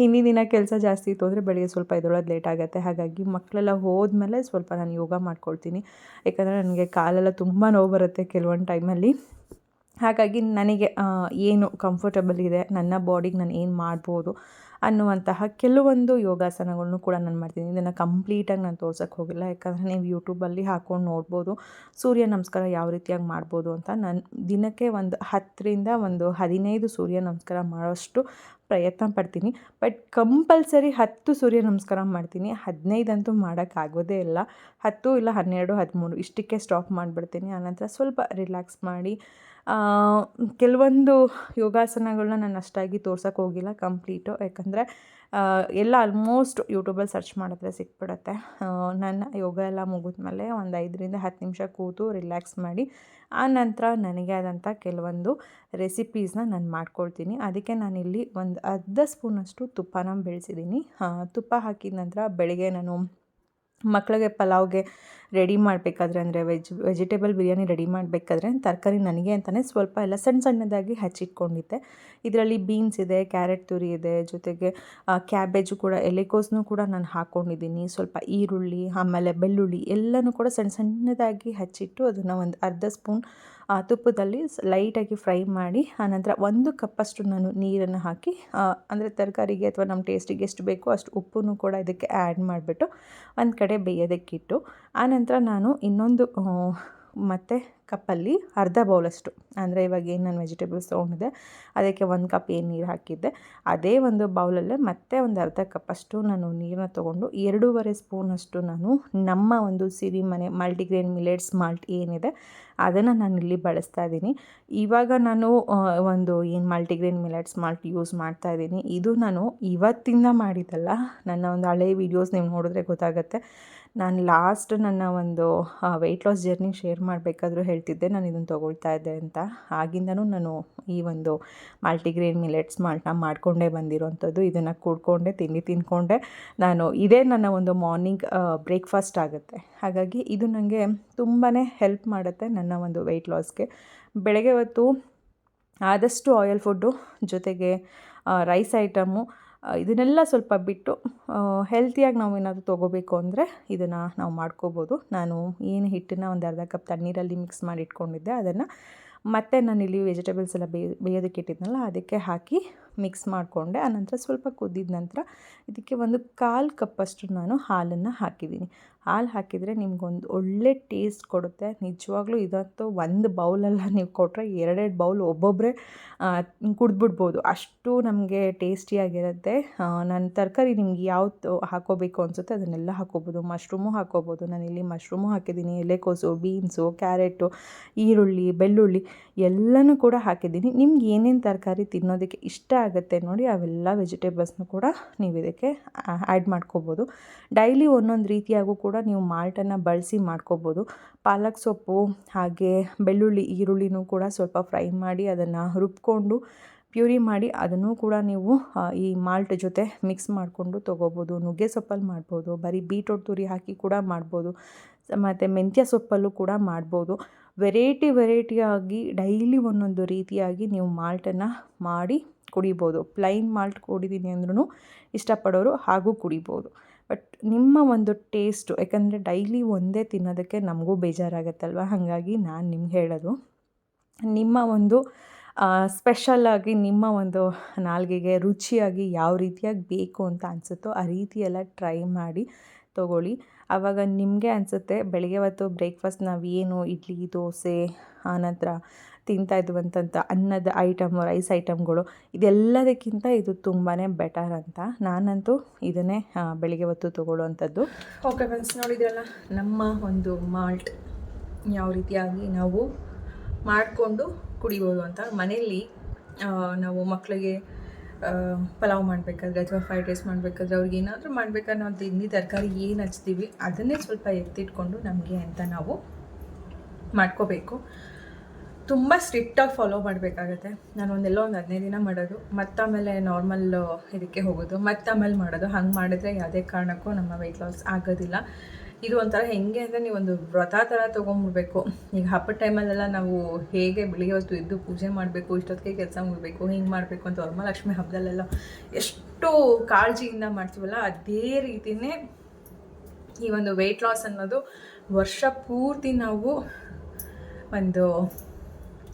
ಹಿಂದಿನ ದಿನ ಕೆಲಸ ಜಾಸ್ತಿ ಇತ್ತು ಅಂದರೆ ಬೆಳಗ್ಗೆ ಸ್ವಲ್ಪ ಇದರೊಳಗೆ ಲೇಟ್ ಆಗುತ್ತೆ. ಹಾಗಾಗಿ ಮಕ್ಕಳೆಲ್ಲ ಹೋದ್ಮೇಲೆ ಸ್ವಲ್ಪ ನಾನು ಯೋಗ ಮಾಡ್ಕೊಳ್ತೀನಿ. ಯಾಕಂದರೆ ನನಗೆ ಕಾಲೆಲ್ಲ ತುಂಬ ನೋವು ಬರುತ್ತೆ ಕೆಲವೊಂದು ಟೈಮಲ್ಲಿ ಹಾಗಾಗಿ ನನಗೆ ಏನು ಕಂಫರ್ಟಬಲ್ ಇದೆ, ನನ್ನ ಬಾಡಿಗೆ ನಾನು ಏನು ಮಾಡ್ಬೋದು ಅನ್ನುವಂತಹ ಕೆಲವೊಂದು ಯೋಗಾಸನಗಳನ್ನು ಕೂಡ ನಾನು ಮಾಡ್ತೀನಿ. ಇದನ್ನು ಕಂಪ್ಲೀಟಾಗಿ ನಾನು ತೋರ್ಸೋಕ್ಕೆ ಹೋಗಿಲ್ಲ. ಯಾಕಂದರೆ ನೀವು ಯೂಟ್ಯೂಬಲ್ಲಿ ಹಾಕ್ಕೊಂಡು ನೋಡ್ಬೋದು. ಸೂರ್ಯ ನಮಸ್ಕಾರ ಯಾವ ರೀತಿಯಾಗಿ ಮಾಡ್ಬೋದು ಅಂತ ನಾನು ದಿನಕ್ಕೆ ಒಂದು ಹತ್ತರಿಂದ ಒಂದು ಹದಿನೈದು ಸೂರ್ಯ ನಮಸ್ಕಾರ ಮಾಡೋಷ್ಟು ಪ್ರಯತ್ನ ಪಡ್ತೀನಿ. ಬಟ್ ಕಂಪಲ್ಸರಿ ಹತ್ತು ಸೂರ್ಯ ನಮಸ್ಕಾರ ಮಾಡ್ತೀನಿ. ಹದಿನೈದಂತೂ ಮಾಡೋಕ್ಕಾಗೋದೇ ಇಲ್ಲ. ಹತ್ತು ಇಲ್ಲ ಹನ್ನೆರಡು ಹದಿಮೂರು ಇಷ್ಟಕ್ಕೆ ಸ್ಟಾಪ್ ಮಾಡಿಬಿಡ್ತೀನಿ. ಆನಂತರ ಸ್ವಲ್ಪ ರಿಲ್ಯಾಕ್ಸ್ ಮಾಡಿ ಕೆಲವೊಂದು ಯೋಗಾಸನಗಳನ್ನ ನಾನು ಅಷ್ಟಾಗಿ ತೋರ್ಸೋಕೆ ಹೋಗಿಲ್ಲ ಕಂಪ್ಲೀಟು. ಯಾಕಂದರೆ ಎಲ್ಲ ಆಲ್ಮೋಸ್ಟ್ ಯೂಟ್ಯೂಬಲ್ಲಿ ಸರ್ಚ್ ಮಾಡಿದ್ರೆ ಸಿಕ್ಬಿಡುತ್ತೆ. ನನ್ನ ಯೋಗ ಎಲ್ಲ ಮುಗಿದ್ಮೇಲೆ ಒಂದು ಐದರಿಂದ ಹತ್ತು ನಿಮಿಷ ಕೂತು ರಿಲ್ಯಾಕ್ಸ್ ಮಾಡಿ, ಆ ನಂತರ ನನಗೆ ಆದಂಥ ಕೆಲವೊಂದು ರೆಸಿಪೀಸ್ನ ನಾನು ಮಾಡ್ಕೊಳ್ತೀನಿ. ಅದಕ್ಕೆ ನಾನಿಲ್ಲಿ ಒಂದು ಅರ್ಧ ಸ್ಪೂನಷ್ಟು ತುಪ್ಪನ ಬೆಳೆಸಿದ್ದೀನಿ. ತುಪ್ಪ ಹಾಕಿದ ನಂತರ ಬೆಳಗ್ಗೆ ನಾನು ಮಕ್ಕಳಿಗೆ ಪಲಾವ್ಗೆ ರೆಡಿ ಮಾಡಬೇಕಾದ್ರೆ ಅಂದರೆ ವೆಜ್, ವೆಜಿಟೇಬಲ್ ಬಿರಿಯಾನಿ ರೆಡಿ ಮಾಡಬೇಕಾದ್ರೆ ತರಕಾರಿ ನನಗೆ ಅಂತಲೇ ಸ್ವಲ್ಪ ಎಲ್ಲ ಸಣ್ಣ ಸಣ್ಣದಾಗಿ ಹಚ್ಚಿಟ್ಕೊಂಡಿದ್ದೆ. ಇದರಲ್ಲಿ ಬೀನ್ಸ್ ಇದೆ ಕ್ಯಾರೆಟ್ ತುರಿ ಇದೆ, ಜೊತೆಗೆ ಕ್ಯಾಬೇಜು ಕೂಡ, ಎಲೆಕೋಸ್ನು ಕೂಡ ನಾನು ಹಾಕ್ಕೊಂಡಿದ್ದೀನಿ. ಸ್ವಲ್ಪ ಈರುಳ್ಳಿ, ಆಮೇಲೆ ಬೆಳ್ಳುಳ್ಳಿ ಎಲ್ಲನೂ ಕೂಡ ಸಣ್ಣ ಸಣ್ಣದಾಗಿ ಹಚ್ಚಿಟ್ಟು ಅದನ್ನು ಒಂದು ಅರ್ಧ ಸ್ಪೂನ್ ತುಪ್ಪದಲ್ಲಿ ಲೈಟಾಗಿ ಫ್ರೈ ಮಾಡಿ, ಆನಂತರ ಒಂದು ಕಪ್ಪಷ್ಟು ನಾನು ನೀರನ್ನು ಹಾಕಿ ಅಂದರೆ ತರಕಾರಿಗೆ ಅಥವಾ ನಮ್ಮ ಟೇಸ್ಟಿಗೆ ಎಷ್ಟು ಬೇಕೋ ಅಷ್ಟು ಉಪ್ಪನ್ನು ಕೂಡ ಇದಕ್ಕೆ ಆ್ಯಡ್ ಮಾಡಿಬಿಟ್ಟು ಒಂದು ಕಡೆ ಬೇಯೋದಕ್ಕಿಟ್ಟು ಆನಂತರ ನಾನು ಇನ್ನೊಂದು ಮತ್ತೆ ಕಪ್ಪಲ್ಲಿ ಅರ್ಧ ಬೌಲಷ್ಟು, ಅಂದರೆ ಇವಾಗ ಏನು ನಾನು ವೆಜಿಟೇಬಲ್ಸ್ ತೊಗೊಂಡಿದ್ದೆ, ಅದಕ್ಕೆ ಒಂದು ಕಪ್ ಏನು ನೀರು ಹಾಕಿದ್ದೆ. ಅದೇ ಒಂದು ಬೌಲಲ್ಲೇ ಮತ್ತೆ ಒಂದು ಅರ್ಧ ಕಪ್ಪಷ್ಟು ನಾನು ನೀರನ್ನ ತೊಗೊಂಡು, ಎರಡೂವರೆ ಸ್ಪೂನಷ್ಟು ನಾನು ನಮ್ಮ ಒಂದು ಸಿರಿ ಮನೆ, ಮಲ್ಟಿಗ್ರೇನ್ ಮಿಲೆಟ್ಸ್ ಮಾಲ್ಟ್ ಏನಿದೆ, ಅದನ್ನು ನಾನು ಇಲ್ಲಿ ಬಳಸ್ತಾ ಇದ್ದೀನಿ. ಇವಾಗ ನಾನು ಒಂದು ಏನು ಮಲ್ಟಿಗ್ರೇನ್ ಮಿಲೆಟ್ಸ್ ಮಾಲ್ಟ್ ಯೂಸ್ ಮಾಡ್ತಾ ಇದ್ದೀನಿ. ಇದು ನಾನು ಇವತ್ತಿಂದ ಮಾಡಿದ್ದಲ್ಲ, ನನ್ನ ಒಂದು ಹಳೆ ವೀಡಿಯೋಸ್ ನೀವು ನೋಡಿದ್ರೆ ಗೊತ್ತಾಗುತ್ತೆ. ನಾನು ಲಾಸ್ಟ್ ನನ್ನ ಒಂದು ವೆಯ್ಟ್ ಲಾಸ್ ಜರ್ನಿ ಶೇರ್ ಮಾಡಬೇಕಾದ್ರೂ ಹೇಳ್ತಿದ್ದೆ. ನಾನು ಇದನ್ನು ತೊಗೊಳ್ತಾ ಇದ್ದೆ ಅಂತ. ಆಗಿಂದನೂ ನಾನು ಈ ಒಂದು ಮಲ್ಟಿಗ್ರೇನ್ ಮಿಲೆಟ್ಸ್ ಮಾಲ್ಟ್ನ ಮಾಡಿಕೊಂಡೇ ಬಂದಿರೋವಂಥದ್ದು ಇದನ್ನು ಕುಡ್ಕೊಂಡೆ, ತಿಂಡಿ ತಿಂದ್ಕೊಂಡೆ. ನಾನು ಇದೇ ನನ್ನ ಒಂದು ಮಾರ್ನಿಂಗ್ ಬ್ರೇಕ್ಫಾಸ್ಟ್ ಆಗುತ್ತೆ. ಹಾಗಾಗಿ ಇದು ನನಗೆ ತುಂಬಾ ಹೆಲ್ಪ್ ಮಾಡುತ್ತೆ ನನ್ನ ಒಂದು ವೆಯ್ಟ್ ಲಾಸ್ಗೆ ಬೆಳಗ್ಗೆ ಹೊತ್ತು ಆದಷ್ಟು ಆಯಿಲ್ ಫುಡ್ಡು ಜೊತೆಗೆ ರೈಸ್ ಐಟಮು ಇದನ್ನೆಲ್ಲ ಸ್ವಲ್ಪ ಬಿಟ್ಟು ಹೆಲ್ತಿಯಾಗಿ ನಾವು ಏನಾದರೂ ತೊಗೋಬೇಕು ಅಂದರೆ ಇದನ್ನು ನಾವು ಮಾಡ್ಕೋಬೋದು. ನಾನು ಏನು ಹಿಟ್ಟನ್ನು ಒಂದು ಅರ್ಧ ಕಪ್ ತಣ್ಣೀರಲ್ಲಿ ಮಿಕ್ಸ್ ಮಾಡಿ ಇಟ್ಕೊಂಡಿದ್ದೆ ಅದನ್ನು ಮತ್ತೆ ನಾನು ಇಲ್ಲಿ ವೆಜಿಟೇಬಲ್ಸ್ ಎಲ್ಲ ಬೇಯ ಬೇಯೋದಕ್ಕೆ ಇಟ್ಟಿದ್ನಲ್ಲ, ಅದಕ್ಕೆ ಹಾಕಿ ಮಿಕ್ಸ್ ಮಾಡಿಕೊಂಡೆ. ಆನಂತರ ಸ್ವಲ್ಪ ಕುದ್ದಿದ ನಂತರ ಇದಕ್ಕೆ ಒಂದು ಕಾಲು ಕಪ್ಪಷ್ಟು ನಾನು ಹಾಲನ್ನು ಹಾಕಿದ್ದೀನಿ. ಹಾಲು ಹಾಕಿದರೆ ನಿಮ್ಗೊಂದು ಒಳ್ಳೆ ಟೇಸ್ಟ್ ಕೊಡುತ್ತೆ. ನಿಜವಾಗ್ಲೂ ಇದಂತೂ ಒಂದು ಬೌಲೆಲ್ಲ ನೀವು ಕೊಟ್ಟರೆ ಎರಡೆರಡು ಬೌಲ್ ಒಬ್ಬೊಬ್ಬರೇ ಕುಡಿದ್ಬಿಡ್ಬೋದು. ಅಷ್ಟು ನಮಗೆ ಟೇಸ್ಟಿಯಾಗಿರುತ್ತೆ ನಾನು ತರಕಾರಿ ನಿಮ್ಗೆ ಯಾವ್ದು ಹಾಕೋಬೇಕು ಅನಿಸುತ್ತೆ ಅದನ್ನೆಲ್ಲ ಹಾಕೋಬೋದು. ಮಶ್ರೂಮು ಹಾಕೋಬೋದು. ನಾನಿಲ್ಲಿ ಮಶ್ರೂಮು ಹಾಕಿದ್ದೀನಿ. ಎಲೆಕೋಸು ಬೀನ್ಸು ಕ್ಯಾರೆಟು ಈರುಳ್ಳಿ, ಬೆಳ್ಳುಳ್ಳಿ ಎಲ್ಲನೂ ಕೂಡ ಹಾಕಿದ್ದೀನಿ. ನಿಮ್ಗೆ ಏನೇನು ತರಕಾರಿ ತಿನ್ನೋದಕ್ಕೆ ಇಷ್ಟ ಆಗುತ್ತೆ ನೋಡಿ, ಅವೆಲ್ಲ ವೆಜಿಟೇಬಲ್ಸ್ನೂ ಕೂಡ ನೀವು ಇದಕ್ಕೆ ಆ್ಯಡ್ ಮಾಡ್ಕೋಬೋದು. ಡೈಲಿ ಒಂದೊಂದು ರೀತಿಯಾಗೂ ಕೂಡ ನೀವು ಮಾಲ್ಟನ್ನು ಬಳಸಿ ಮಾಡ್ಕೋಬೋದು. ಪಾಲಕ್ ಸೊಪ್ಪು, ಹಾಗೆ ಬೆಳ್ಳುಳ್ಳಿ, ಈರುಳ್ಳಿನೂ ಕೂಡ ಸ್ವಲ್ಪ ಫ್ರೈ ಮಾಡಿ ಅದನ್ನು ರುಬ್ಕೊಂಡು ಪ್ಯೂರಿ ಮಾಡಿ ಅದನ್ನು ಕೂಡ ನೀವು ಈ ಮಾಲ್ಟ್ ಜೊತೆ ಮಿಕ್ಸ್ ಮಾಡಿಕೊಂಡು ತೊಗೋಬೋದು. ನುಗ್ಗೆ ಸೊಪ್ಪಲ್ಲಿ ಮಾಡ್ಬೋದು, ಬರೀ ಬೀಟ್ರೋಟ್ ತುರಿ ಹಾಕಿ ಕೂಡ ಮಾಡ್ಬೋದು, ಮತ್ತು ಮೆಂತ್ಯ ಸೊಪ್ಪಲ್ಲೂ ಕೂಡ ಮಾಡ್ಬೋದು. ವೆರೈಟಿ ವೆರೈಟಿಯಾಗಿ ಡೈಲಿ ಒಂದೊಂದು ರೀತಿಯಾಗಿ ನೀವು ಮಾಲ್ಟನ್ನು ಮಾಡಿ ಕುಡಿಬೋದು. ಪ್ಲೈನ್ ಮಾಲ್ಟ್ ಕುಡಿದೀನಿ ಅಂದ್ರೂ ಇಷ್ಟಪಡೋರು ಹಾಗೂ ಕುಡಿಬೋದು. ಬಟ್ ನಿಮ್ಮ ಒಂದು ಟೇಸ್ಟು, ಯಾಕಂದರೆ ಡೈಲಿ ಒಂದೇ ತಿನ್ನೋದಕ್ಕೆ ನಮಗೂ ಬೇಜಾರಾಗತ್ತಲ್ವ? ಹಾಗಾಗಿ ನಾನು ನಿಮ್ಗೆ ಹೇಳೋದು, ನಿಮ್ಮ ಒಂದು ಸ್ಪೆಷಲ್ಲಾಗಿ ನಿಮ್ಮ ಒಂದು ನಾಲ್ಗೆಗೆ ರುಚಿಯಾಗಿ ಯಾವ ರೀತಿಯಾಗಿ ಬೇಕು ಅಂತ ಅನಿಸುತ್ತೋ ಆ ರೀತಿಯೆಲ್ಲ ಟ್ರೈ ಮಾಡಿ. ತೊಗೊಳ್ಳಿ. ಆವಾಗ ನಿಮಗೆ ಅನಿಸುತ್ತೆ, ಬೆಳಗ್ಗೆ ಹೊತ್ತು ಬ್ರೇಕ್ಫಾಸ್ಟ್ ನಾವು ಏನು ಇಡ್ಲಿ, ದೋಸೆ, ಆನಂತರ ತಿಂತಾ ಇದ್ವಂತಂತ ಅನ್ನದ ಐಟಮ್ ರೈಸ್ ಐಟಮ್ಗಳು ಇದೆಲ್ಲದಕ್ಕಿಂತ ಇದು ತುಂಬಾ ಬೆಟರ್ ಅಂತ ನಾನಂತೂ ಇದನ್ನೇ ಬೆಳಗ್ಗೆ ಹೊತ್ತು ತೊಗೊಳ್ಳುವಂಥದ್ದು. ಓಕೆ ಫ್ರೆಂಡ್ಸ್ ನೋಡಿದ್ರಲ್ಲ, ನಮ್ಮ ಒಂದು ಮಾಲ್ಟ್ ಯಾವ ರೀತಿಯಾಗಿ ನಾವು ಮಾಡಿಕೊಂಡು ಕುಡಿಬೋದು ಅಂತ. ಮನೆಯಲ್ಲಿ ನಾವು ಮಕ್ಕಳಿಗೆ ಪಲಾವ್ ಮಾಡಬೇಕಾದ್ರೆ ಅಥವಾ ಫ್ರೈಡ್ ರೈಸ್ ಮಾಡಬೇಕಾದ್ರೆ ಅವ್ರಿಗೆ ಏನಾದರೂ ಮಾಡ್ಬೇಕಾದ್ರೆ ನಾವು ತಿಂಡಿ ತರಕಾರಿ ಏನು ಹಚ್ತೀವಿ, ಅದನ್ನೇ ಸ್ವಲ್ಪ ಎತ್ತಿಟ್ಕೊಂಡು ನಮಗೆ ಅಂತ ನಾವು ಮಾಡ್ಕೋಬೇಕು. ತುಂಬ ಸ್ಟ್ರಿಕ್ಟಾಗಿ ಫಾಲೋ ಮಾಡಬೇಕಾಗತ್ತೆ. ನಾನು ಒಂದೆಲ್ಲೋ ಒಂದು ಹದಿನೈದು ದಿನ ಮಾಡೋದು, ಮತ್ತಾಮೇಲೆ ನಾರ್ಮಲ್ ಇದಕ್ಕೆ ಹೋಗೋದು, ಮತ್ತಾಮೇಲೆ ಮಾಡೋದು. ಹಂಗೆ ಮಾಡಿದ್ರೆ ಯಾವುದೇ ಕಾರಣಕ್ಕೂ ನಮ್ಮ ವೆಯ್ಟ್ ಲಾಸ್ ಆಗೋದಿಲ್ಲ. ಇದು ಒಂಥರ ಹೆಂಗೆ ಅಂದರೆ ಒಂದು ವ್ರತ ಥರ ತೊಗೊಂಬಿಡ್ಬೇಕು. ಈಗ ಹಬ್ಬದ ಟೈಮಲ್ಲೆಲ್ಲ ನಾವು ಹೇಗೆ ಬೆಳಿಗ್ಗೆ ಹೊತ್ತು ಇದ್ದು ಪೂಜೆ ಮಾಡಬೇಕು, ಇಷ್ಟೊತ್ತಿಗೆ ಕೆಲಸ ಮಾಡಬೇಕು ಹಿಂಗೆ ಮಾಡಬೇಕು ಅಂತ ವರಮಹಾಲಕ್ಷ್ಮಿ ಹಬ್ಬದಲ್ಲೆಲ್ಲ ಎಷ್ಟು ಕಾಳಜಿಯಿಂದ ಮಾಡ್ತೀವಲ್ಲ, ಅದೇ ರೀತಿಯೇ ಈ ಒಂದು ವೆಯ್ಟ್ ಲಾಸ್ ಅನ್ನೋದು ವರ್ಷ ಪೂರ್ತಿ ನಾವು ಒಂದು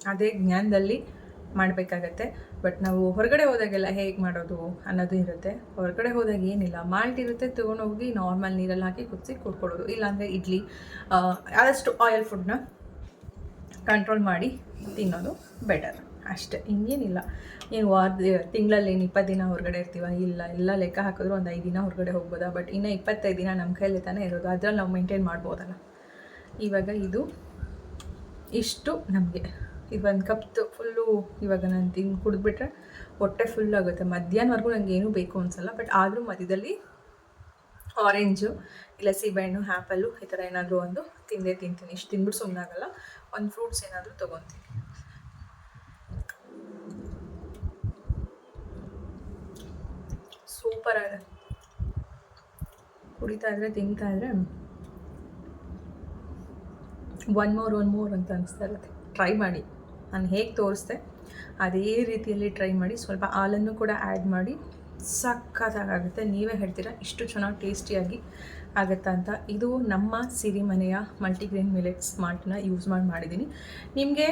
ಅದೇ ಜ್ಞಾನದಲ್ಲಿ ಮಾಡಬೇಕಾಗತ್ತೆ. ಬಟ್ ನಾವು ಹೊರಗಡೆ ಹೋದಾಗೆಲ್ಲ ಹೇಗೆ ಮಾಡೋದು ಅನ್ನೋದು ಇರುತ್ತೆ. ಹೊರಗಡೆ ಹೋದಾಗ ಏನಿಲ್ಲ. ಮಾಲ್ಟ್ ಇರುತ್ತೆ, ತೊಗೊಂಡೋಗಿ ನಾರ್ಮಲ್ ನೀರಲ್ಲಿ ಹಾಕಿ ಕುದಿಸಿ ಕುಡ್ಕೊಳ್ಳೋದು. ಇಲ್ಲಾಂದರೆ ಇಡ್ಲಿ ಆದಷ್ಟು ಆಯಿಲ್ ಫುಡ್ನ ಕಂಟ್ರೋಲ್ ಮಾಡಿ ತಿನ್ನೋದು ಬೆಟರ್ ಅಷ್ಟೇ. ಇನ್ನೇನಿಲ್ಲ. ಏನು ವಾರ, ತಿಂಗಳಲ್ಲಿ ಏನು ಇಪ್ಪತ್ತು ದಿನ ಹೊರಗಡೆ ಇರ್ತೀವ? ಇಲ್ಲ. ಎಲ್ಲ ಲೆಕ್ಕ ಹಾಕಿದ್ರು ಒಂದು ಐದು ದಿನ ಹೊರಗಡೆ ಹೋಗ್ಬೋದಾ? ಬಟ್ ಇನ್ನು ಇಪ್ಪತ್ತೈದು ದಿನ ನಮ್ಮ ಕೈಯಲ್ಲಿ ತಾನೇ ಇರೋದು. ಅದ್ರಲ್ಲಿ ನಾವು ಮೇಂಟೈನ್ ಮಾಡ್ಬೋದಲ್ಲ. ಇವಾಗ ಇದು ಇಷ್ಟು ನಮಗೆ. ಇದು ಒಂದು ಕಪ್ ಫುಲ್ಲು ಇವಾಗ ನಾನು ತಿಂದು ಕುಡಿದ್ಬಿಟ್ರೆ ಹೊಟ್ಟೆ ಫುಲ್ ಆಗುತ್ತೆ. ಮಧ್ಯಾಹ್ನವರೆಗೂ ನನಗೆ ಏನೂ ಬೇಕು ಅನಿಸಲ್ಲ ಬಟ್ ಆದರೂ ಮಧ್ಯದಲ್ಲಿ ಆರೆಂಜು ಇಲ್ಲ ಸೀಬೆಹಣ್ಣು ಆ್ಯಪಲ್ಲು ಈ ಥರ ಏನಾದರೂ ಒಂದು ತಿಂದೇ ತಿಂತೀನಿ. ಇಷ್ಟು ತಿಂದ್ಬಿಟ್ಟು ಸುಮ್ಮನಾಗಲ್ಲ ಒಂದು ಫ್ರೂಟ್ಸ್ ಏನಾದರೂ ತೊಗೊತೀನಿ. ಸೂಪರ್ ಆಗಿದೆ ಕುಡಿತಾ ಇದ್ರೆ, ತಿಂತಾ ಇದ್ರೆ ಒನ್ ಮೋರ್ ಒನ್ ಮೋರ್ ಅಂತ ಅನಿಸ್ತಾ ಇರುತ್ತೆ. ಟ್ರೈ ಮಾಡಿ. ನಾನು ಹೇಗೆ ತೋರಿಸ್ದೆ, ಅದೇ ರೀತಿಯಲ್ಲಿ ಟ್ರೈ ಮಾಡಿ, ಸ್ವಲ್ಪ ಹಾಲನ್ನು ಕೂಡ ಆ್ಯಡ್ ಮಾಡಿ ಸಖತ್ತಾಗುತ್ತೆ ನೀವೇ ಹೇಳ್ತೀರಾ, ಇಷ್ಟು ಚೆನ್ನಾಗಿ ಟೇಸ್ಟಿಯಾಗಿ ಆಗುತ್ತಾ ಅಂತ. ಇದು ನಮ್ಮ ಸಿರಿಮನೆಯ ಮಲ್ಟಿಗ್ರೇನ್ ಮಿಲೆಟ್ಸ್ ಮಾಲ್ಟನ್ನ ಯೂಸ್ ಮಾಡಿ ಮಾಡಿದ್ದೀನಿ. ನಿಮಗೆ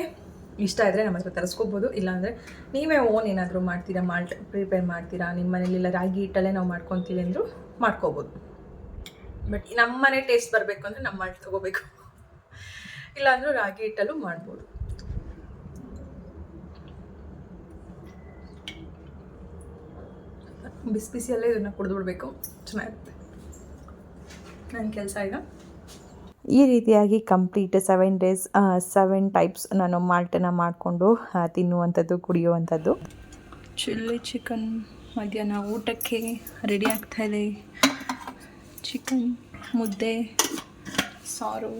ಇಷ್ಟ ಇದ್ದರೆ ನಮ್ಮ ಹತ್ರ ತರಿಸ್ಕೋಬೋದು, ಇಲ್ಲಾಂದರೆ ನೀವೇ ಓನ್ ಏನಾದರೂ ಮಾಡ್ತೀರಾ ಮಾಲ್ಟ್ ಪ್ರಿಪೇರ್ ಮಾಡ್ತೀರಾ, ನಿಮ್ಮ ಮನೇಲಿಲ್ಲ ರಾಗಿ ಹಿಟ್ಟಲ್ಲೇ ನಾವು ಮಾಡ್ಕೊತೀವಿ ಅಂದರೂ ಮಾಡ್ಕೋಬೋದು. ಬಟ್ ನಮ್ಮ ಮನೆ ಟೇಸ್ಟ್ ಬರಬೇಕು ಅಂದರೆ ನಮ್ಮ ಮಾಲ್ಟ್ ತೊಗೋಬೇಕು. ಇಲ್ಲಾಂದರೂ ರಾಗಿ ಹಿಟ್ಟಲ್ಲೂ ಮಾಡ್ಬೋದು. ಬಿಸಿ ಬಿಸಿಯಲ್ಲೇ ಇದನ್ನು ಕುಡಿದ್ಬಿಡ್ಬೇಕು. ಚೆನ್ನಾಗಿರುತ್ತೆ. ನನ್ನ ಕೆಲಸ ಈಗ ಈ ರೀತಿಯಾಗಿ complete seven days seven types ನಾನು ಮಾಲ್ಟನ್ನು ಮಾಡಿಕೊಂಡು ತಿನ್ನುವಂಥದ್ದು ಕುಡಿಯುವಂಥದ್ದು. ಚಿಲ್ಲಿ ಚಿಕನ್ ಮಧ್ಯಾಹ್ನ ಊಟಕ್ಕೆ ರೆಡಿ ಆಗ್ತಾ ಇದೆ. ಚಿಕನ್ ಮುದ್ದೆ ಸಾರು.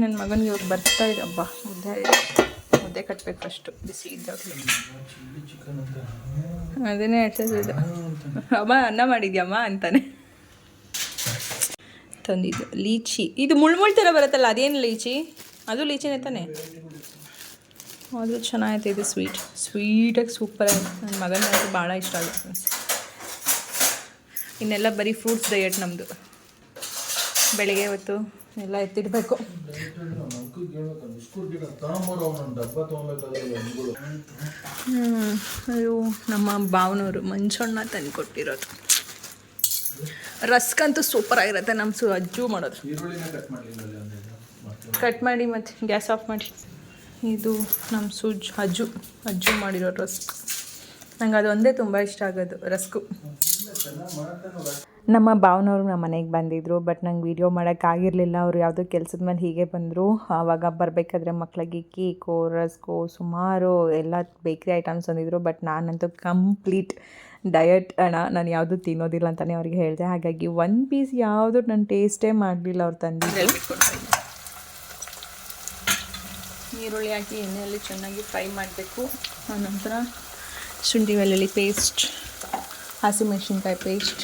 ನನ್ನ ಮಗನಿಗೆ ಅವ್ರು ಬರ್ತಾ ಇದೆಯಪ್ಪ ಮುದ್ದೆ. ಮುದ್ದೆ ಕಟ್ಟಬೇಕು ಫಸ್ಟು ಬಿಸಿ ಇದ್ದಾಗಲೇ. ಅದನ್ನೇ ಹೇಳ್ತಿದ್ದು ಅಮ್ಮ ಅನ್ನ ಮಾಡಿದ್ಯಮ್ಮ ಅಂತಾನೆ. ತಂದಿದ್ದು ಲೀಚಿ. ಇದು ಮುಳ್ಮುಳ್ ಥರ ಬರುತ್ತಲ್ಲ ಅದೇನು ಲೀಚಿ? ಅದು ಲೀಚಿನೇ ತಾನೆ? ಅದು ಚೆನ್ನಾಗೈತೆ ಇದು ಸ್ವೀಟ್. ಸ್ವೀಟಾಗಿ ಸೂಪರ್ ಆಗಿದೆ ನನ್ನ ಮಗನ ಭಾಳ ಇಷ್ಟ ಆಗುತ್ತೆ. ಇನ್ನೆಲ್ಲ ಬರೀ ಫ್ರೂಟ್ಸ್ ಡಯಟ್ ನಮ್ಮದು ಬೆಳಿಗ್ಗೆ ಹೊತ್ತು ಎಲ್ಲ ಎತ್ತಿಡಬೇಕು. ಅಯ್ಯೋ, ನಮ್ಮ ಭಾವನವರು ಮಂಚಣ್ಣ ತಂದು ಕೊಟ್ಟಿರೋದು. ರಸ್ಕ್ ಅಂತೂ ಸೂಪರ್ ಆಗಿರುತ್ತೆ ನಮ್ಮ ಸು ಅಜ್ಜು ಮಾಡೋದು. ಕಟ್ ಮಾಡಿ ಮತ್ತು ಗ್ಯಾಸ್ ಆಫ್ ಮಾಡಿ. ಇದು ನಮ್ಮ ಸುಜ್ ಅಜ್ಜು ಅಜ್ಜು ಮಾಡಿರೋ ರಸ್ಕ್. ನಂಗೆ ಅದೊಂದೇ ತುಂಬ ಇಷ್ಟ ಆಗೋದು, ರಸ್ಕು. ನಮ್ಮ ಭಾವನವರು ನಮ್ಮ ಮನೆಗೆ ಬಂದಿದ್ದರು ಬಟ್ ನಂಗೆ ವೀಡಿಯೋ ಮಾಡೋಕ್ಕಾಗಿರಲಿಲ್ಲ ಅವ್ರು ಯಾವುದೋ ಕೆಲಸದ ಮೇಲೆ ಹೀಗೆ ಬಂದರು. ಆವಾಗ ಬರಬೇಕಾದ್ರೆ ಮಕ್ಕಳಿಗೆ ಕೇಕು ರಸ್ಕು, ಸುಮಾರು ಎಲ್ಲ ಬೇಕ್ರಿ ಐಟಮ್ಸ್ ತಂದಿದ್ರು ಬಟ್ ನಾನಂತೂ ಕಂಪ್ಲೀಟ್ ಡಯಟ್ ಅಣ್ಣ, ನಾನು ಯಾವುದು ತಿನ್ನೋದಿಲ್ಲ ಅಂತಲೇ ಅವ್ರಿಗೆ ಹೇಳಿದೆ. ಹಾಗಾಗಿ ಒನ್ ಪೀಸ್ ಯಾವುದು ನಾನು ಟೇಸ್ಟೇ ಮಾಡಲಿಲ್ಲ ಅವ್ರು ತಂದಿದ್ದು ಈರುಳ್ಳಿ ಹಾಕಿ ಎಣ್ಣೆಯಲ್ಲಿ ಚೆನ್ನಾಗಿ ಫ್ರೈ ಮಾಡಬೇಕು. ಆನಂತರ ಶುಂಠಿ, ಬೆಳ್ಳುಳ್ಳಿ ಪೇಸ್ಟ್ ಹಸಿಮೆಣಸಿನ್ಕಾಯಿ ಪೇಸ್ಟ್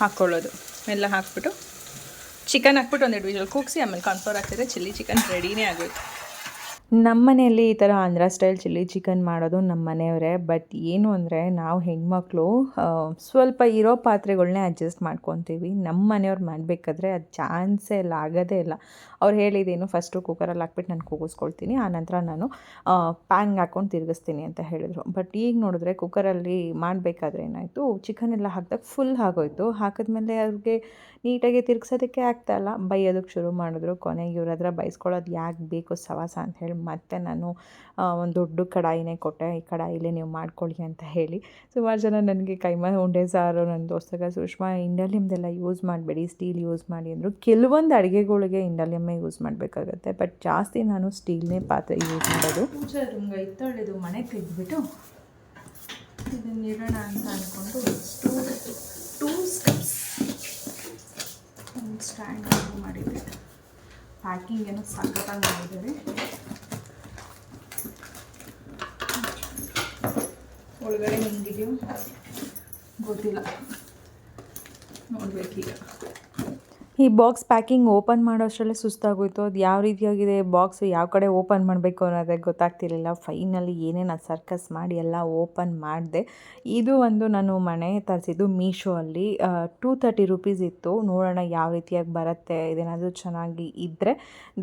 ಹಾಕ್ಕೊಳ್ಳೋದು ಎಲ್ಲ ಹಾಕ್ಬಿಟ್ಟು ಚಿಕನ್ ಹಾಕ್ಬಿಟ್ಟು ಒಂದು ಇಂಡಿವಿಜುವಲ್ ಕೂಗಿಸಿ ಆಮೇಲೆ ಕಾನ್ಫ್ಲೋರ್ ಹಾಕಿದರೆ ಚಿಲ್ಲಿ ಚಿಕನ್ ರೆಡಿನೇ ಆಗೋಯ್ತು. ನಮ್ಮ ಮನೆಯಲ್ಲಿ ಈ ಥರ ಆಂಧ್ರ ಸ್ಟೈಲ್ ಚಿಲ್ಲಿ ಚಿಕನ್ ಮಾಡೋದು ನಮ್ಮ ಮನೆಯವರೇ, ಬಟ್ ಏನು ಅಂದರೆ ನಾವು ಹೆಣ್ಮಕ್ಳು ಸ್ವಲ್ಪ ಇರೋ ಪಾತ್ರೆಗಳನ್ನೇ ಅಡ್ಜಸ್ಟ್ ಮಾಡ್ಕೊತೀವಿ. ನಮ್ಮ ಮನೆಯವ್ರು ಮಾಡಬೇಕಾದ್ರೆ ಅದು ಚಾನ್ಸೇ ಇಲ್ಲ, ಆಗೋದೇ ಇಲ್ಲ. ಅವ್ರು ಹೇಳಿದ್ದೇನು ಫಸ್ಟು ಕುಕ್ಕರಲ್ಲಿ ಹಾಕ್ಬಿಟ್ಟು ನಾನು ಕೂಗಿಸ್ಕೊಳ್ತೀನಿ ಆನಂತರ ನಾನು ಪ್ಯಾನ್ಗೆ ಹಾಕ್ಕೊಂಡು ತಿರುಗಿಸ್ತೀನಿ ಅಂತ ಹೇಳಿದರು. ಬಟ್ ಈಗ ನೋಡಿದ್ರೆ ಕುಕ್ಕರಲ್ಲಿ ಮಾಡಬೇಕಾದ್ರೆ ಏನಾಯಿತು, ಚಿಕನ್ ಎಲ್ಲ ಹಾಕಿದಾಗ ಫುಲ್ ಆಗೋಯ್ತು ಹಾಕಿದ್ಮೇಲೆ ಅವ್ರಿಗೆ ನೀಟಾಗಿ ತಿರ್ಗ್ಸೋದಕ್ಕೆ ಆಗ್ತಾಯಿಲ್ಲ ಬೈಯೋದಕ್ಕೆ ಶುರು ಮಾಡಿದ್ರು. ಕೊನೆಗೆ ಇವ್ರ ಹತ್ರ ಬೈಸ್ಕೊಳ್ಳೋದು ಯಾಕೆ ಬೇಕು ಸವಾಸ ಅಂತ ಹೇಳಿ ಮತ್ತೆ ನಾನು ಒಂದು ದೊಡ್ಡ ಕಡಾಯಿನೇ ಕೊಟ್ಟೆ. ಈ ಕಡಾಯಿಲೇ ನೀವು ಮಾಡ್ಕೊಳ್ಳಿ ಅಂತ ಹೇಳಿ. ಸುಮಾರು ಜನ ನನಗೆ ಕೈಮ ಉಂಡೆ ಸಾರು ನನ್ನ ದೋಸ್ತಗ ಸುಷ್ಮಾ ಇಂಡಲಿಯಮ್ದೆಲ್ಲ ಯೂಸ್ ಮಾಡಬೇಡಿ, ಸ್ಟೀಲ್ ಯೂಸ್ ಮಾಡಿ ಅಂದರು. ಕೆಲವೊಂದು ಅಡುಗೆಗಳಿಗೆ ಇಂಡಲಿಯಮ್ಮೇ ಯೂಸ್ ಮಾಡಬೇಕಾಗತ್ತೆ. ಬಟ್ ಜಾಸ್ತಿ ನಾನು ಸ್ಟೀಲ್ನೇ ಪಾತ್ರೆ ಯೂಸ್ ಮಾಡೋದು. ಇತ್ತೊಳ್ಳೆದು ಮನೆ ತೆಗೆದ್ಬಿಟ್ಟು ಇದನ್ನ ಇಡೋಣ ಅಂತ ಅಂದ್ಕೊಂಡು ಟೂ ಟೂ ಸ್ಟೆಪ್ಸ್ ಒಂದು ಸ್ಟ್ಯಾಂಡ್ ಮಾಡಿದ್ದೆ ಪ್ಯಾಕಿಂಗ್ ಏನೋ ಸಖತ್ತಾಗಿ ಮಾಡಿದ್ದಾರೆ ಒಳಗಡೆ ಹೆಂಗಿದೆಯೋ ಗೊತ್ತಿಲ್ಲ. ನೋಡ್ಬೇಕೀಗ ಈ ಬಾಕ್ಸ್ ಪ್ಯಾಕಿಂಗ್ ಓಪನ್ ಮಾಡೋ ಅಷ್ಟರಲ್ಲೇ ಸುಸ್ತಾಗೋಯ್ತು. ಅದು ಯಾವ ರೀತಿಯಾಗಿದೆ ಬಾಕ್ಸ್ ಯಾವ ಕಡೆ ಓಪನ್ ಮಾಡಬೇಕು ಅನ್ನೋದೇ ಗೊತ್ತಾಗ್ತಿರಲಿಲ್ಲ. ಫೈನಲಿ ಏನೇನು ಅದು ಸರ್ಕಸ್ ಮಾಡಿ ಎಲ್ಲ ಓಪನ್ ಮಾಡಿದೆ. ಇದು ಒಂದು ನಾನು ಮನೆ ತರಿಸಿದ್ದು ಮೀಶೋ ಅಲ್ಲಿ. ಟೂ ತರ್ಟಿ ರುಪೀಸ್ ಇತ್ತು. ನೋಡೋಣ ಯಾವ ರೀತಿಯಾಗಿ ಬರುತ್ತೆ. ಇದೇನಾದರೂ ಚೆನ್ನಾಗಿ ಇದ್ದರೆ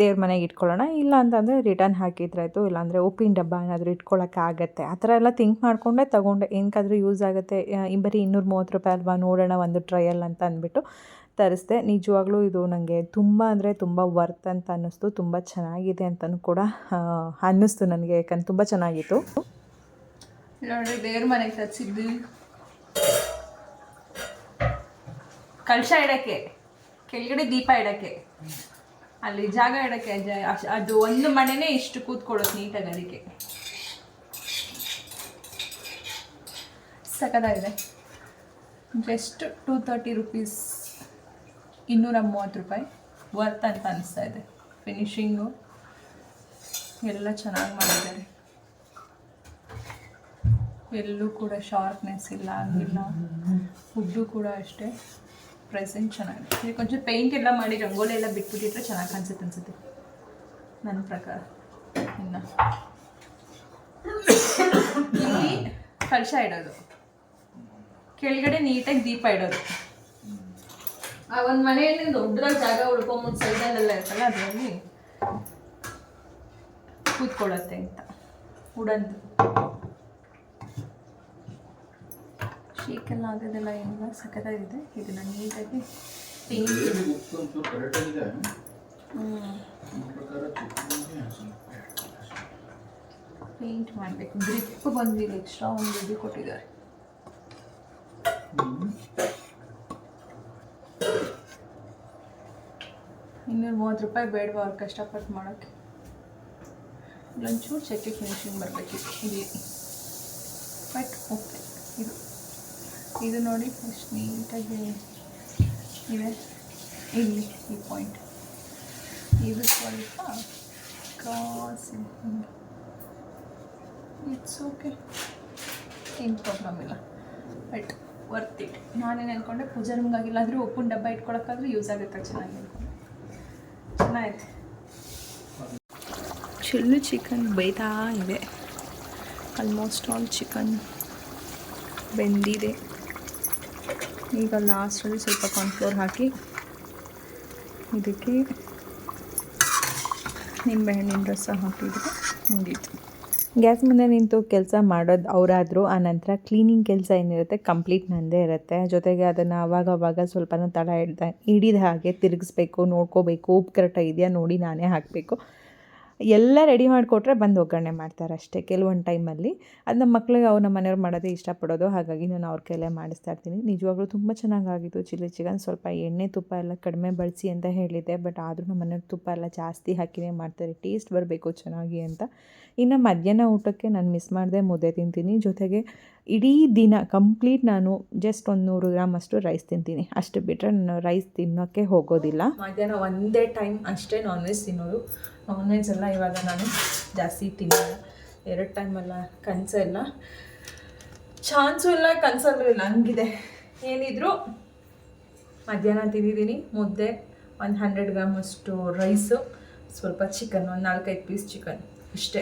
ದೇವ್ರ ಮನೆಗೆ ಇಟ್ಕೊಳ್ಳೋಣ. ಇಲ್ಲ ಅಂತಂದರೆ ರಿಟರ್ನ್ ಹಾಕಿದ್ರಾಯಿತು ಇಲ್ಲಾಂದರೆ ಉಪ್ಪಿನ ಡಬ್ಬ ಏನಾದರೂ ಇಟ್ಕೊಳ್ಳೋಕ್ಕಾಗತ್ತೆ ಆ ಥರ ಎಲ್ಲ ಥಿಂಕ್ ಮಾಡಿಕೊಂಡೆ, ತೊಗೊಂಡೆ. ಏನಕ್ಕಾದರೂ ಯೂಸ್ ಆಗುತ್ತೆ. ಬರೀ ಇನ್ನೂರು ಮೂವತ್ತು ರೂಪಾಯಿ ಅಲ್ವಾ ನೋಡೋಣ ಒಂದು ಟ್ರಯಲ್ ಅಂತ ಅಂದ್ಬಿಟ್ಟು. ತರಿಸ್ದೆ. ನಿಜವಾಗ್ಲೂ ಇದು ನನಗೆ ತುಂಬ ಅಂದರೆ ತುಂಬ ವರ್ತ್ ಅಂತ ಅನ್ನಿಸ್ತು. ತುಂಬ ಚೆನ್ನಾಗಿದೆ ಅಂತಲೂ ಕೂಡ ಅನ್ನಿಸ್ತು ನನಗೆ. ಯಾಕಂದ್ರೆ ತುಂಬ ಚೆನ್ನಾಗಿತ್ತು. ನೋಡ್ರಿ ದೇವ್ರ ಮನೆಗೆ ತರಿಸಿದ್ದು ಕಳಶ ಇಡಕ್ಕೆ, ಕೆಳಗಡೆ ದೀಪ ಇಡಕ್ಕೆ. ಅಲ್ಲಿ ಜಾಗ ಇಡಕ್ಕೆ ಅದು ಒಂದು ಮನೆನೇ ಇಷ್ಟು ಕೂತ್ಕೊಳ್ಳೋದು ನೀಟಾಗಿ ಅದಕ್ಕೆ. ಸಖತ್ತಾಗಿದೆ. ಜಸ್ಟ್ ಟೂ ತರ್ಟಿ ರುಪೀಸ್ ಇನ್ನೂರ ಮೂವತ್ತು ರೂಪಾಯಿ. ವರ್ತ್ ಅಂತ ಅನಿಸ್ತಾ ಇದೆ. ಫಿನಿಶಿಂಗು ಎಲ್ಲ ಚೆನ್ನಾಗಿ ಮಾಡಿದ್ದಾರೆ. ಎಲ್ಲೂ ಕೂಡ ಶಾರ್ಪ್ನೆಸ್ ಇಲ್ಲ ಆಗಿಲ್ಲ ಫುಡ್ಡು ಕೂಡ ಅಷ್ಟೇ. ಪ್ರೆಸೆಂಟ್ ಚೆನ್ನಾಗಿದೆ. ಇಲ್ಲಿ ಕೊಂಚ ಪೇಂಟ್ ಎಲ್ಲ ಮಾಡಿ, ರಂಗೋಲಿ ಎಲ್ಲ ಬಿಟ್ಬಿಟ್ಟಿಟ್ರೆ ಚೆನ್ನಾಗಿ ಕಾಣಿಸುತ್ತೆ ಅನಿಸುತ್ತೆ. ನನ್ನ ಪ್ರಕಾರ. ಇನ್ನು. ಇಲ್ಲಿ ಕಳಶ ಇಡೋದು. ಕೆಳಗಡೆ ನೀಟಾಗಿ ದೀಪ ಇಡೋದು. ಆ ಒಂದು ಮನೆಯಲ್ಲಿ ದೊಡ್ಡದಾಗಿ ಜಾಗ ಉಳ್ಕೊಂಬಂದು ಸೈಡಲ್ಲೆಲ್ಲ ಇರ್ತಲ್ಲ ಅದರಲ್ಲಿ ಕೂತ್ಕೊಳ್ಳುತ್ತೆ ಅಂತ. ಉಡಂದು. ಶೇಕೆಲ್ಲ ಆಗೋದೆಲ್ಲ ಏನಿಲ್ಲ ಸಖತ್ತಾಗಿದೆ. ಇದನ್ನ ನೀಟಾಗಿ ಪೇಂಟ್ ಮಾಡಬೇಕು. ಗ್ರಿಪ್ ಬಂದಿದೆ. ಎಕ್ಸ್ಟ್ರಾ ಒಂದು ಇದು ಕೊಟ್ಟಿದ್ದಾರೆ. ಇನ್ನೂರ ಮೂವತ್ತು ರೂಪಾಯಿ ಬೇಡವಾ ಅವ್ರು ಕಷ್ಟಪಟ್ಟು ಮಾಡೋಕ್ಕೆ? ಇಲ್ಲೊಂಚೂರು ಚಕ್ಕೆ ಫಿನಿಶಿಂಗ್ ಬರಬೇಕಿತ್ತು ಇಲ್ಲಿ. ಬಟ್ ಓಕೆ ಇದು. ಇದು ನೋಡಿ ಫಸ್ಟ್ ನೀಟಾಗಿ ಇದೆ. ಇಲ್ಲಿ, ಈ ಪಾಯಿಂಟ್ ಇದು ಸ್ವಲ್ಪ ಕ್ರಾಸ್ ಇದೆ. ಇಟ್ಸ್ ಓಕೆ ಏನು ಪ್ರಾಬ್ಲಮ್ ಇಲ್ಲ. ಬಟ್ ವರ್ತ್ ಇಟ್ ನಾನೇನು ಅಂದ್ಕೊಂಡೆ ಪೂಜಾ ಆದರೂ ಉಪ್ಪಿನ ಡಬ್ಬ ಇಟ್ಕೊಳಕ್ಕಾದ್ರೂ ಯೂಸ್ ಆಗುತ್ತೆ ಚೆನ್ನಾಗಿ ಅಂದ್ಕೊಂಡೆ ಚೆನ್ನಾಗೈತೆ. ಚಿಲ್ಲು ಚಿಕನ್ ಬೈತಾ ಇದೆ. ಆಲ್ಮೋಸ್ಟ್ ಆಲ್ ಚಿಕನ್ ಬೆಂದಿದೆ. ಈಗ ಲಾಸ್ಟಲ್ಲಿ ಸ್ವಲ್ಪ ಕಾರ್ನ್ಫ್ಲೋರ್ ಹಾಕಿ ಇದಕ್ಕೆ ನಿಂಬೆಹಣ್ಣಿನ ರಸ ಹಾಕಿದರೆ ಮುಗೀತು. ಗ್ಯಾಸ್ ಮುಂದೆ ನಿಂತು ಕೆಲಸ ಮಾಡೋದು ಅವರಾದರೂ, ಆ ನಂತರ ಕ್ಲೀನಿಂಗ್ ಕೆಲಸ ಏನಿರುತ್ತೆ ಕಂಪ್ಲೀಟ್ ನಂದೇ ಇರುತ್ತೆ. ಜೊತೆಗೆ ಅದನ್ನು ಅವಾಗ ಅವಾಗ ಸ್ವಲ್ಪನೂ ತಡ ಹಿಡ್ದ ಹಿಡಿದ ಹಾಗೆ ತಿರುಗಿಸ್ಬೇಕು, ನೋಡ್ಕೋಬೇಕು ಉಪ್ಪು ಕರೆಕ್ಟಾಗಿ ಇದೆಯಾ ನೋಡಿ ನಾನೇ ಹಾಕಬೇಕು. ಎಲ್ಲ ರೆಡಿ ಮಾಡಿಕೊಟ್ರೆ ಬಂದು ಒಗ್ಗರಣೆ ಮಾಡ್ತಾರೆ ಅಷ್ಟೇ ಕೆಲವೊಂದು ಟೈಮಲ್ಲಿ ಅದು ನಮ್ಮ ಮಕ್ಳಿಗೆ ಅವ್ರು ನಮ್ಮ ಮನೆಯವ್ರು ಮಾಡೋದೇ ಇಷ್ಟಪಡೋದು. ಹಾಗಾಗಿ ನಾನು ಅವ್ರ ಕೈಲೇ ಮಾಡಿಸ್ತಾ ಇರ್ತೀನಿ. ನಿಜವಾಗ್ಲೂ ತುಂಬ ಚೆನ್ನಾಗಾಗಿತ್ತು ಚಿಲ್ಲಿ ಚಿಕನ್. ಸ್ವಲ್ಪ ಎಣ್ಣೆ ತುಪ್ಪ ಎಲ್ಲ ಕಡಿಮೆ ಬಳಸಿ ಅಂತ ಹೇಳಿದ್ದೆ. ಬಟ್ ಆದರೂ ನಮ್ಮ ಮನೆಯವ್ರು ತುಪ್ಪ ಎಲ್ಲ ಜಾಸ್ತಿ ಹಾಕಿನೇ ಮಾಡ್ತಾರೆ. ಟೇಸ್ಟ್ ಬರಬೇಕು ಚೆನ್ನಾಗಿ ಅಂತ. ಇನ್ನು ಮಧ್ಯಾಹ್ನ ಊಟಕ್ಕೆ ನಾನು ಮಿಸ್ ಮಾಡದೆ ಮುದ್ದೆ ತಿಂತೀನಿ. ಜೊತೆಗೆ ಇಡೀ ದಿನ ಕಂಪ್ಲೀಟ್ ನಾನು ಜಸ್ಟ್ ಒಂದು ನೂರು ಗ್ರಾಮ್ ಅಷ್ಟು ರೈಸ್ ತಿಂತೀನಿ. ಅಷ್ಟು ಬಿಟ್ಟರೆ ನಾನು ರೈಸ್ ತಿನ್ನೋಕ್ಕೆ ಹೋಗೋದಿಲ್ಲ. ಮಧ್ಯಾಹ್ನ ಒಂದೇ ಟೈಮ್ ಅಷ್ಟೇ ನಾನ್ ವೆಜ್ ತಿನ್ನೋದು. ನಾನ್ ವೆಜ್ ಎಲ್ಲ ಇವಾಗ ನಾನು ಜಾಸ್ತಿ ತಿನ್ನಲ್ಲ. ಎರಡು ಟೈಮೆಲ್ಲ ಇಲ್ಲ. ಚಾನ್ಸು ಇಲ್ಲ, ಕನಸಲ್ಲೂ ಇಲ್ಲ, ಹಂಗಿದೆ. ಏನಿದ್ರು ಮಧ್ಯಾಹ್ನ ತಿಂದಿದ್ದೀನಿ, ಮುದ್ದೆ, ಒಂದು ಹಂಡ್ರೆಡ್ ಗ್ರಾಮ್ ಅಷ್ಟು ರೈಸು ಸ್ವಲ್ಪ ಚಿಕನ್ ಒಂದು ನಾಲ್ಕೈದು ಪೀಸ್ ಚಿಕನ್ ಇಷ್ಟೇ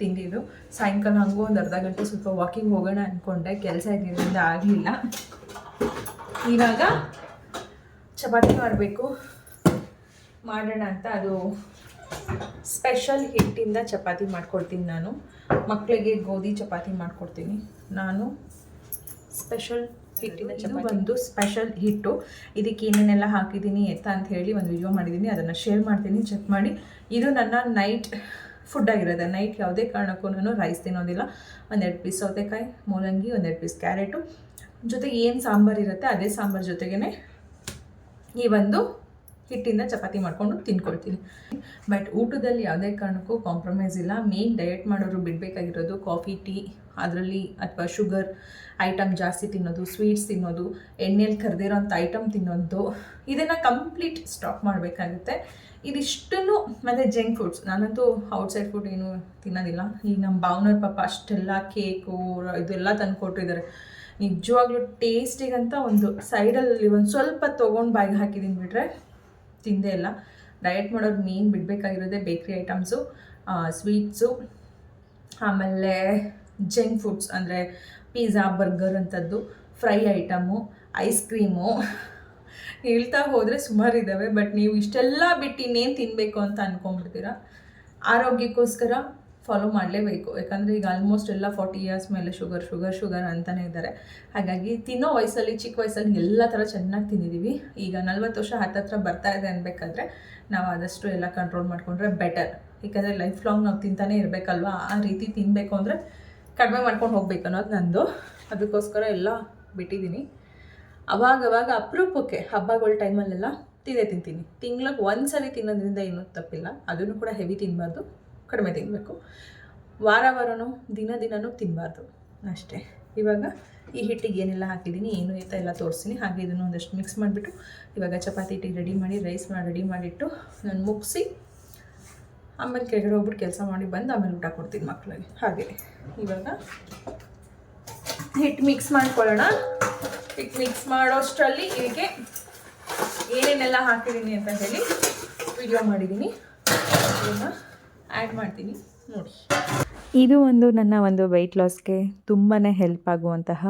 ತಿಂದಿದ್ದು. ಸಾಯಂಕಾಲ ಹಂಗೂ ಒಂದು ಅರ್ಧ ಗಂಟೆ ಸ್ವಲ್ಪ ವಾಕಿಂಗ್ ಹೋಗೋಣ ಅಂದ್ಕೊಂಡೆ ಕೆಲಸ ಇದ್ದಿದ್ದರಿಂದ ಆಗಲಿಲ್ಲ. ಇವಾಗ ಚಪಾತಿ ಮಾಡಬೇಕು. ಮಾಡೋಣ ಅಂತ ಅದು ಸ್ಪೆಷಲ್ ಹಿಟ್ಟಿಂದ ಚಪಾತಿ ಮಾಡ್ಕೊಡ್ತೀನಿ ನಾನು. ಮಕ್ಕಳಿಗೆ ಗೋಧಿ ಚಪಾತಿ ಮಾಡ್ಕೊಡ್ತೀನಿ. ನಾನು ಸ್ಪೆಷಲ್ ಹಿಟ್ಟಿನ ಚಪಾತಿ. ಒಂದು ಸ್ಪೆಷಲ್ ಹಿಟ್ಟು. ಇದಕ್ಕೆ ಏನೇನೆಲ್ಲ ಹಾಕಿದ್ದೀನಿ ಎತ್ತ ಅಂತ ಹೇಳಿ ಒಂದು ವಿಡಿಯೋ ಮಾಡಿದ್ದೀನಿ. ಅದನ್ನು ಶೇರ್ ಮಾಡ್ತೀನಿ ಚೆಕ್ ಮಾಡಿ. ಇದು ನನ್ನ ನೈಟ್ ಫುಡ್ ಆಗಿರೋದು. ನೈಟ್ ಯಾವುದೇ ಕಾರಣಕ್ಕೂ ನಾನು ರೈಸ್ ತಿನ್ನೋದಿಲ್ಲ. ಒಂದೆರಡು ಪೀಸ್ ಸೌತೆಕಾಯಿ ಮೂಲಂಗಿ ಒಂದೆರಡು ಪೀಸ್ ಕ್ಯಾರೆಟು ಜೊತೆಗೆ ಏನು ಸಾಂಬಾರು ಇರುತ್ತೆ ಅದೇ ಸಾಂಬಾರು ಜೊತೆಗೇ ಈ ಒಂದು ಹಿಟ್ಟಿಂದ ಚಪಾತಿ ಮಾಡಿಕೊಂಡು ತಿನ್ಕೊಳ್ತೀನಿ. ಬಟ್ ಊಟದಲ್ಲಿ ಯಾವುದೇ ಕಾರಣಕ್ಕೂ ಕಾಂಪ್ರಮೈಸ್ ಇಲ್ಲ. ಮೇನ್ ಡಯಟ್ ಮಾಡೋರು ಬಿಡಬೇಕಾಗಿರೋದು ಕಾಫಿ ಟೀ ಅದರಲ್ಲಿ ಅಥವಾ ಶುಗರ್ ಐಟಮ್ ಜಾಸ್ತಿ ತಿನ್ನೋದು ಸ್ವೀಟ್ಸ್ ತಿನ್ನೋದು ಎಣ್ಣೆಯಲ್ಲಿ ಕರೆದಿರೋಂಥ ಐಟಮ್ ತಿನ್ನೋದು ಇದನ್ನು ಕಂಪ್ಲೀಟ್ ಸ್ಟಾಪ್ ಮಾಡಬೇಕಾಗುತ್ತೆ. ಇದಿಷ್ಟನ್ನು ಮತ್ತು ಜಂಕ್ ಫುಡ್ಸ್ ನಾನಂತೂ ಔಟ್ಸೈಡ್ ಫುಡ್ ಏನು ತಿನ್ನೋದಿಲ್ಲ. ಈಗ ನಮ್ಮ ಭಾವನವ್ರ ಪಾಪ ಅಷ್ಟೆಲ್ಲ ಕೇಕು ಇದೆಲ್ಲ ತಂದು ಕೊಟ್ಟಿದ್ದಾರೆ. ನಿಜವಾಗ್ಲೂ ಟೇಸ್ಟಿಗಂತ ಒಂದು ಸೈಡಲ್ಲಿ ಒಂದು ಸ್ವಲ್ಪ ತೊಗೊಂಡು ಬಾಯಿಗೆ ಹಾಕಿದ್ದೀನಿ ಬಿಟ್ರೆ ತಿಂದೇ ಇಲ್ಲ. ಡಯಟ್ ಮಾಡೋದು ಮೇನ್ ಬಿಡಬೇಕಾಗಿರೋದೆ ಬೇಕ್ರಿ ಐಟಮ್ಸು ಸ್ವೀಟ್ಸು ಆಮೇಲೆ ಜಂಕ್ ಫುಡ್ಸ್ ಅಂದರೆ ಪಿಜ್ಜಾ ಬರ್ಗರ್ ಅಂಥದ್ದು ಫ್ರೈ ಐಟಮು ಐಸ್ ಕ್ರೀಮು ಹೇಳ್ತಾ ಹೋದರೆ ಸುಮಾರು ಇದ್ದಾವೆ ಬಟ್ ನೀವು ಇಷ್ಟೆಲ್ಲ ಬಿಟ್ಟು ಇನ್ನೇನು ತಿನ್ನಬೇಕು ಅಂತ ಅಂದ್ಕೊಂಡ್ಬಿಡ್ತೀರಾ ಆರೋಗ್ಯಕ್ಕೋಸ್ಕರ ಫಾಲೋ ಮಾಡಲೇಬೇಕು. ಯಾಕಂದರೆ ಈಗ ಆಲ್ಮೋಸ್ಟ್ ಎಲ್ಲ ಫಾರ್ಟಿ ಇಯರ್ಸ್ ಮೇಲೆ ಶುಗರ್ ಶುಗರ್ ಶುಗರ್ ಅಂತಲೇ ಇದ್ದಾರೆ. ಹಾಗಾಗಿ ತಿನ್ನೋ ವಯಸ್ಸಲ್ಲಿ, ಚಿಕ್ಕ ವಯಸ್ಸಲ್ಲಿ ಎಲ್ಲ ಥರ ಚೆನ್ನಾಗಿ ತಿಂದಿದ್ದೀವಿ ಈಗ ನಲ್ವತ್ತು ವರ್ಷ ಹತ್ತತ್ರ ಬರ್ತಾ ಇದೆ ಅನ್ಬೇಕಾದ್ರೆ ನಾವು ಆದಷ್ಟು ಎಲ್ಲ ಕಂಟ್ರೋಲ್ ಮಾಡಿಕೊಂಡ್ರೆ ಬೆಟರ್ ಯಾಕಂದರೆ ಲೈಫ್ ಲಾಂಗ್ ನಾವು ತಿಂತಾನೆ ಇರಬೇಕಲ್ವಾ? ಆ ರೀತಿ ತಿನ್ನಬೇಕು ಅಂದರೆ ಕಡಿಮೆ ಮಾಡ್ಕೊಂಡು ಹೋಗ್ಬೇಕು ಅನ್ನೋದು ನಂದು. ಅದಕ್ಕೋಸ್ಕರ ಎಲ್ಲ ಬಿಟ್ಟಿದ್ದೀನಿ ಅವಾಗವಾಗ ಅಪರೂಪಕ್ಕೆ ಹಬ್ಬಗಳ ಟೈಮಲ್ಲೆಲ್ಲ ತಿಂದೇ ತಿಂತೀನಿ. ತಿಂಗ್ಳಿಗೆ ಒಂದು ಸರಿ ತಿನ್ನೋದ್ರಿಂದ ಏನೂ ತಪ್ಪಿಲ್ಲ. ಅದನ್ನು ಕೂಡ ಹೆವಿ ತಿನ್ನಬಾರ್ದು ಕಡಿಮೆ ತಿನ್ನಬೇಕು ವಾರ ವಾರನೂ ದಿನ ದಿನನೂ ತಿನ್ನಬಾರ್ದು ಅಷ್ಟೇ. ಇವಾಗ ಈ ಹಿಟ್ಟಿಗೆ ಏನೆಲ್ಲ ಹಾಕಿದ್ದೀನಿ, ಏನು ಅಂತ ಎಲ್ಲ ತೋರಿಸ್ತೀನಿ. ಹಾಗೆ ಇದನ್ನು ಒಂದಷ್ಟು ಮಿಕ್ಸ್ ಮಾಡಿಬಿಟ್ಟು, ಇವಾಗ ಚಪಾತಿ ಹಿಟ್ಟಿಗೆ ರೆಡಿ ಮಾಡಿ ರೈಸ್ ಮಾಡಿ ರೆಡಿ ಮಾಡಿಟ್ಟು ನಾನು ಮುಗಿಸಿ, ಆಮೇಲೆ ಕೆಳಗಡೆ ಹೋಗ್ಬಿಟ್ಟು ಕೆಲಸ ಮಾಡಿ ಬಂದು ಆಮೇಲೆ ಊಟ ಕೊಡ್ತೀನಿ ಮಕ್ಕಳಿಗೆ ಹಾಗೆ. ಇವಾಗ ಹಿಟ್ಟು ಮಿಕ್ಸ್ ಮಾಡ್ಕೊಳ್ಳೋಣ. ಹಿಟ್ಟು ಮಿಕ್ಸ್ ಮಾಡೋಷ್ಟರಲ್ಲಿ ಹೀಗೆ ಏನೇನೆಲ್ಲ ಹಾಕಿದ್ದೀನಿ ಅಂತ ಹೇಳಿ ವಿಡಿಯೋ ಮಾಡಿದ್ದೀನಿ. ಆ್ಯಡ್ ಮಾಡ್ತೀನಿ. ನೋಡಿ. ಇದು ಒಂದು ನನ್ನ ಒಂದು ವೆಯ್ಟ್ ಲಾಸ್ಗೆ ತುಂಬಾ ಹೆಲ್ಪ್ ಆಗುವಂತಹ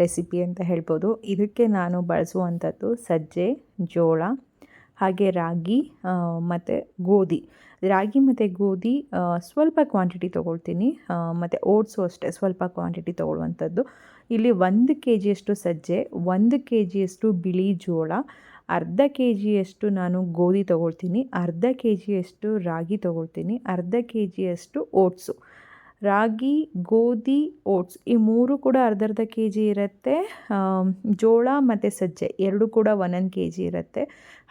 ರೆಸಿಪಿ ಅಂತ ಹೇಳ್ಬೋದು. ಇದಕ್ಕೆ ನಾನು ಬಳಸುವಂಥದ್ದು ಸಜ್ಜೆ, ಜೋಳ, ಹಾಗೆ ರಾಗಿ ಮತ್ತು ಗೋಧಿ. ರಾಗಿ ಮತ್ತು ಗೋಧಿ ಸ್ವಲ್ಪ ಕ್ವಾಂಟಿಟಿ ತೊಗೊಳ್ತೀನಿ. ಮತ್ತು ಓಟ್ಸು ಅಷ್ಟೇ ಸ್ವಲ್ಪ ಕ್ವಾಂಟಿಟಿ ತೊಗೊಳ್ಳುವಂಥದ್ದು. ಇಲ್ಲಿ ಒಂದು ಕೆ ಜಿಯಷ್ಟು ಸಜ್ಜೆ, ಒಂದು ಕೆ ಜಿಯಷ್ಟು ಬಿಳಿ ಜೋಳ ಅರ್ಧ ಕೆ ಜಿಯಷ್ಟು ನಾನು ಗೋಧಿ ತೊಗೊಳ್ತೀನಿ, ಅರ್ಧ ಕೆ ಜಿಯಷ್ಟು ರಾಗಿ ತೊಗೊಳ್ತೀನಿ, ಅರ್ಧ ಕೆ ಜಿಯಷ್ಟು ಓಟ್ಸು. ರಾಗಿ, ಗೋಧಿ, ಓಟ್ಸ್ ಈ ಮೂರು ಕೂಡ ಅರ್ಧ ಅರ್ಧ ಕೆ ಜಿ ಇರುತ್ತೆ ಜೋಳ ಮತ್ತು ಸಜ್ಜೆ ಎರಡು ಕೂಡ ಒಂದೊಂದು ಕೆ ಜಿ ಇರುತ್ತೆ.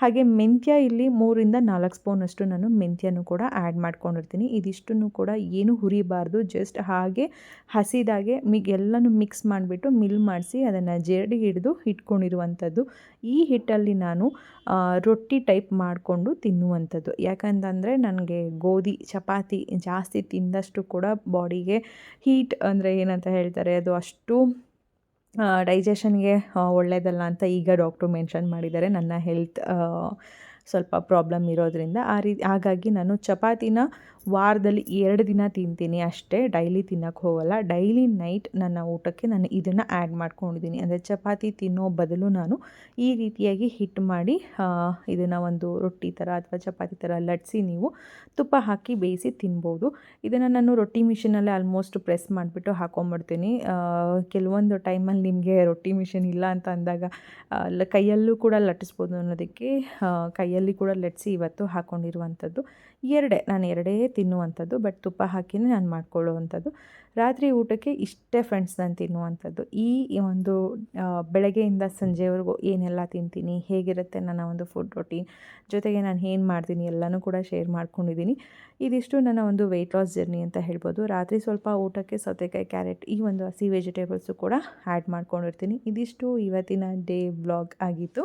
ಹಾಗೆ ಮೆಂತ್ಯ ಇಲ್ಲಿ ಮೂರಿಂದ ನಾಲ್ಕು ಸ್ಪೂನಷ್ಟು ನಾನು ಮೆಂತ್ಯನೂ ಕೂಡ ಆ್ಯಡ್ ಮಾಡ್ಕೊಂಡಿರ್ತೀನಿ. ಇದಿಷ್ಟನ್ನು ಕೂಡ ಏನು ಹುರಿಬಾರ್ದು, ಜಸ್ಟ್ ಹಾಗೆ ಹಸಿದಾಗೆ ಮಿಗ್ ಎಲ್ಲನೂ ಮಿಕ್ಸ್ ಮಾಡಿಬಿಟ್ಟು ಮಿಲ್ ಮಾಡಿಸಿ ಅದನ್ನು ಜರಡಿ ಹಿಡಿದು ಇಟ್ಕೊಂಡಿರುವಂಥದ್ದು ಈ ಹಿಟ್ಟಲ್ಲಿ ನಾನು ರೊಟ್ಟಿ ಟೈಪ್ ಮಾಡಿಕೊಂಡು ತಿನ್ನುವಂಥದ್ದು. ಯಾಕಂತಂದರೆ ನನಗೆ ಗೋಧಿ, ಚಪಾತಿ ಜಾಸ್ತಿ ತಿಂದಷ್ಟು ಕೂಡ ಬಾಡಿಗೆ ಹೀಟ್ ಅಂದರೆ ಏನಂತ ಹೇಳ್ತಾರೆ, ಅದು ಅಷ್ಟು ಡೈಜೆಷನ್ಗೆ ಒಳ್ಳೆಯದಲ್ಲ ಅಂತ ಈಗ ಡಾಕ್ಟ್ರು ಮೆನ್ಷನ್ ಮಾಡಿದ್ದಾರೆ. ನನ್ನ ಹೆಲ್ತ್ ಸ್ವಲ್ಪ ಪ್ರಾಬ್ಲಮ್ ಇರೋದ್ರಿಂದ ಆ ರೀ ಹಾಗಾಗಿ ನಾನು ಚಪಾತಿನ ವಾರದಲ್ಲಿ ಎರಡು ದಿನ ತಿಂತೀನಿ ಅಷ್ಟೇ ಡೈಲಿ ತಿನ್ನೋಕ್ಕೆ ಹೋಗಲ್ಲ. ಡೈಲಿ ನೈಟ್ ನನ್ನ ಊಟಕ್ಕೆ ನಾನು ಇದನ್ನು ಆ್ಯಡ್ ಮಾಡ್ಕೊಂಡಿದ್ದೀನಿ. ಅಂದರೆ ಚಪಾತಿ ತಿನ್ನೋ ಬದಲು ನಾನು ಈ ರೀತಿಯಾಗಿ ಹಿಟ್ಟು ಮಾಡಿ ಇದನ್ನು ಒಂದು ರೊಟ್ಟಿ ಥರ ಅಥವಾ ಚಪಾತಿ ಥರ ಲಟ್ಸಿ ನೀವು ತುಪ್ಪ ಹಾಕಿ ಬೇಯಿಸಿ ತಿನ್ಬೋದು. ಇದನ್ನು ನಾನು ರೊಟ್ಟಿ ಮಿಷಿನಲ್ಲೇ ಆಲ್ಮೋಸ್ಟ್ ಪ್ರೆಸ್ ಮಾಡಿಬಿಟ್ಟು ಹಾಕೊಂಬಿಡ್ತೀನಿ. ಆ, ಕೆಲವೊಂದು ಟೈಮಲ್ಲಿ ನಿಮಗೆ ರೊಟ್ಟಿ ಮಿಷಿನ್ ಇಲ್ಲ ಅಂತ ಅಂದಾಗ ಕೈಯಲ್ಲೂ ಕೂಡ ಲಟ್ಟಿಸ್ಬೋದು ಅನ್ನೋದಕ್ಕೆ ಆ, ಕೈಯಲ್ಲಿ ಕೂಡ ಲಟ್ಸಿ ಇವತ್ತು ಹಾಕ್ಕೊಂಡಿರುವಂಥದ್ದು ಎರಡೇ, ನಾನು ಎರಡೇ ತಿನ್ನುವಂಥದ್ದು ಬಟ್ ತುಪ್ಪ ಹಾಕಿನೇ ನಾನು ಮಾಡ್ಕೊಳ್ಳುವಂಥದ್ದು. ರಾತ್ರಿ ಊಟಕ್ಕೆ ಇಷ್ಟೇ ಫ್ರೆಂಡ್ಸ್ ನಾನು ತಿನ್ನುವಂಥದ್ದು. ಈ ಒಂದು ಬೆಳಗ್ಗೆಯಿಂದ ಸಂಜೆವರೆಗೂ ಏನೆಲ್ಲ ತಿಂತೀನಿ, ಹೇಗಿರುತ್ತೆ ನನ್ನ ಒಂದು ಫುಡ್ ರೊಟೀನ್ ಜೊತೆಗೆ ನಾನು ಏನು ಮಾಡ್ತೀನಿ ಎಲ್ಲನೂ ಕೂಡ ಶೇರ್ ಮಾಡ್ಕೊಂಡಿದ್ದೀನಿ. ಇದಿಷ್ಟು ನನ್ನ ಒಂದು ವೆಯ್ಟ್ ಲಾಸ್ ಜರ್ನಿ ಅಂತ ಹೇಳ್ಬೋದು. ರಾತ್ರಿ ಸ್ವಲ್ಪ ಊಟಕ್ಕೆ ಸೌತೆಕಾಯಿ ಕ್ಯಾರೆಟ್ ಈ ಒಂದು ಹಸಿ ವೆಜಿಟೇಬಲ್ಸು ಕೂಡ ಆ್ಯಡ್ ಮಾಡ್ಕೊಂಡಿರ್ತೀನಿ. ಇದಿಷ್ಟು ಇವತ್ತಿನ ಡೇ ಬ್ಲಾಗ್ ಆಗಿತ್ತು.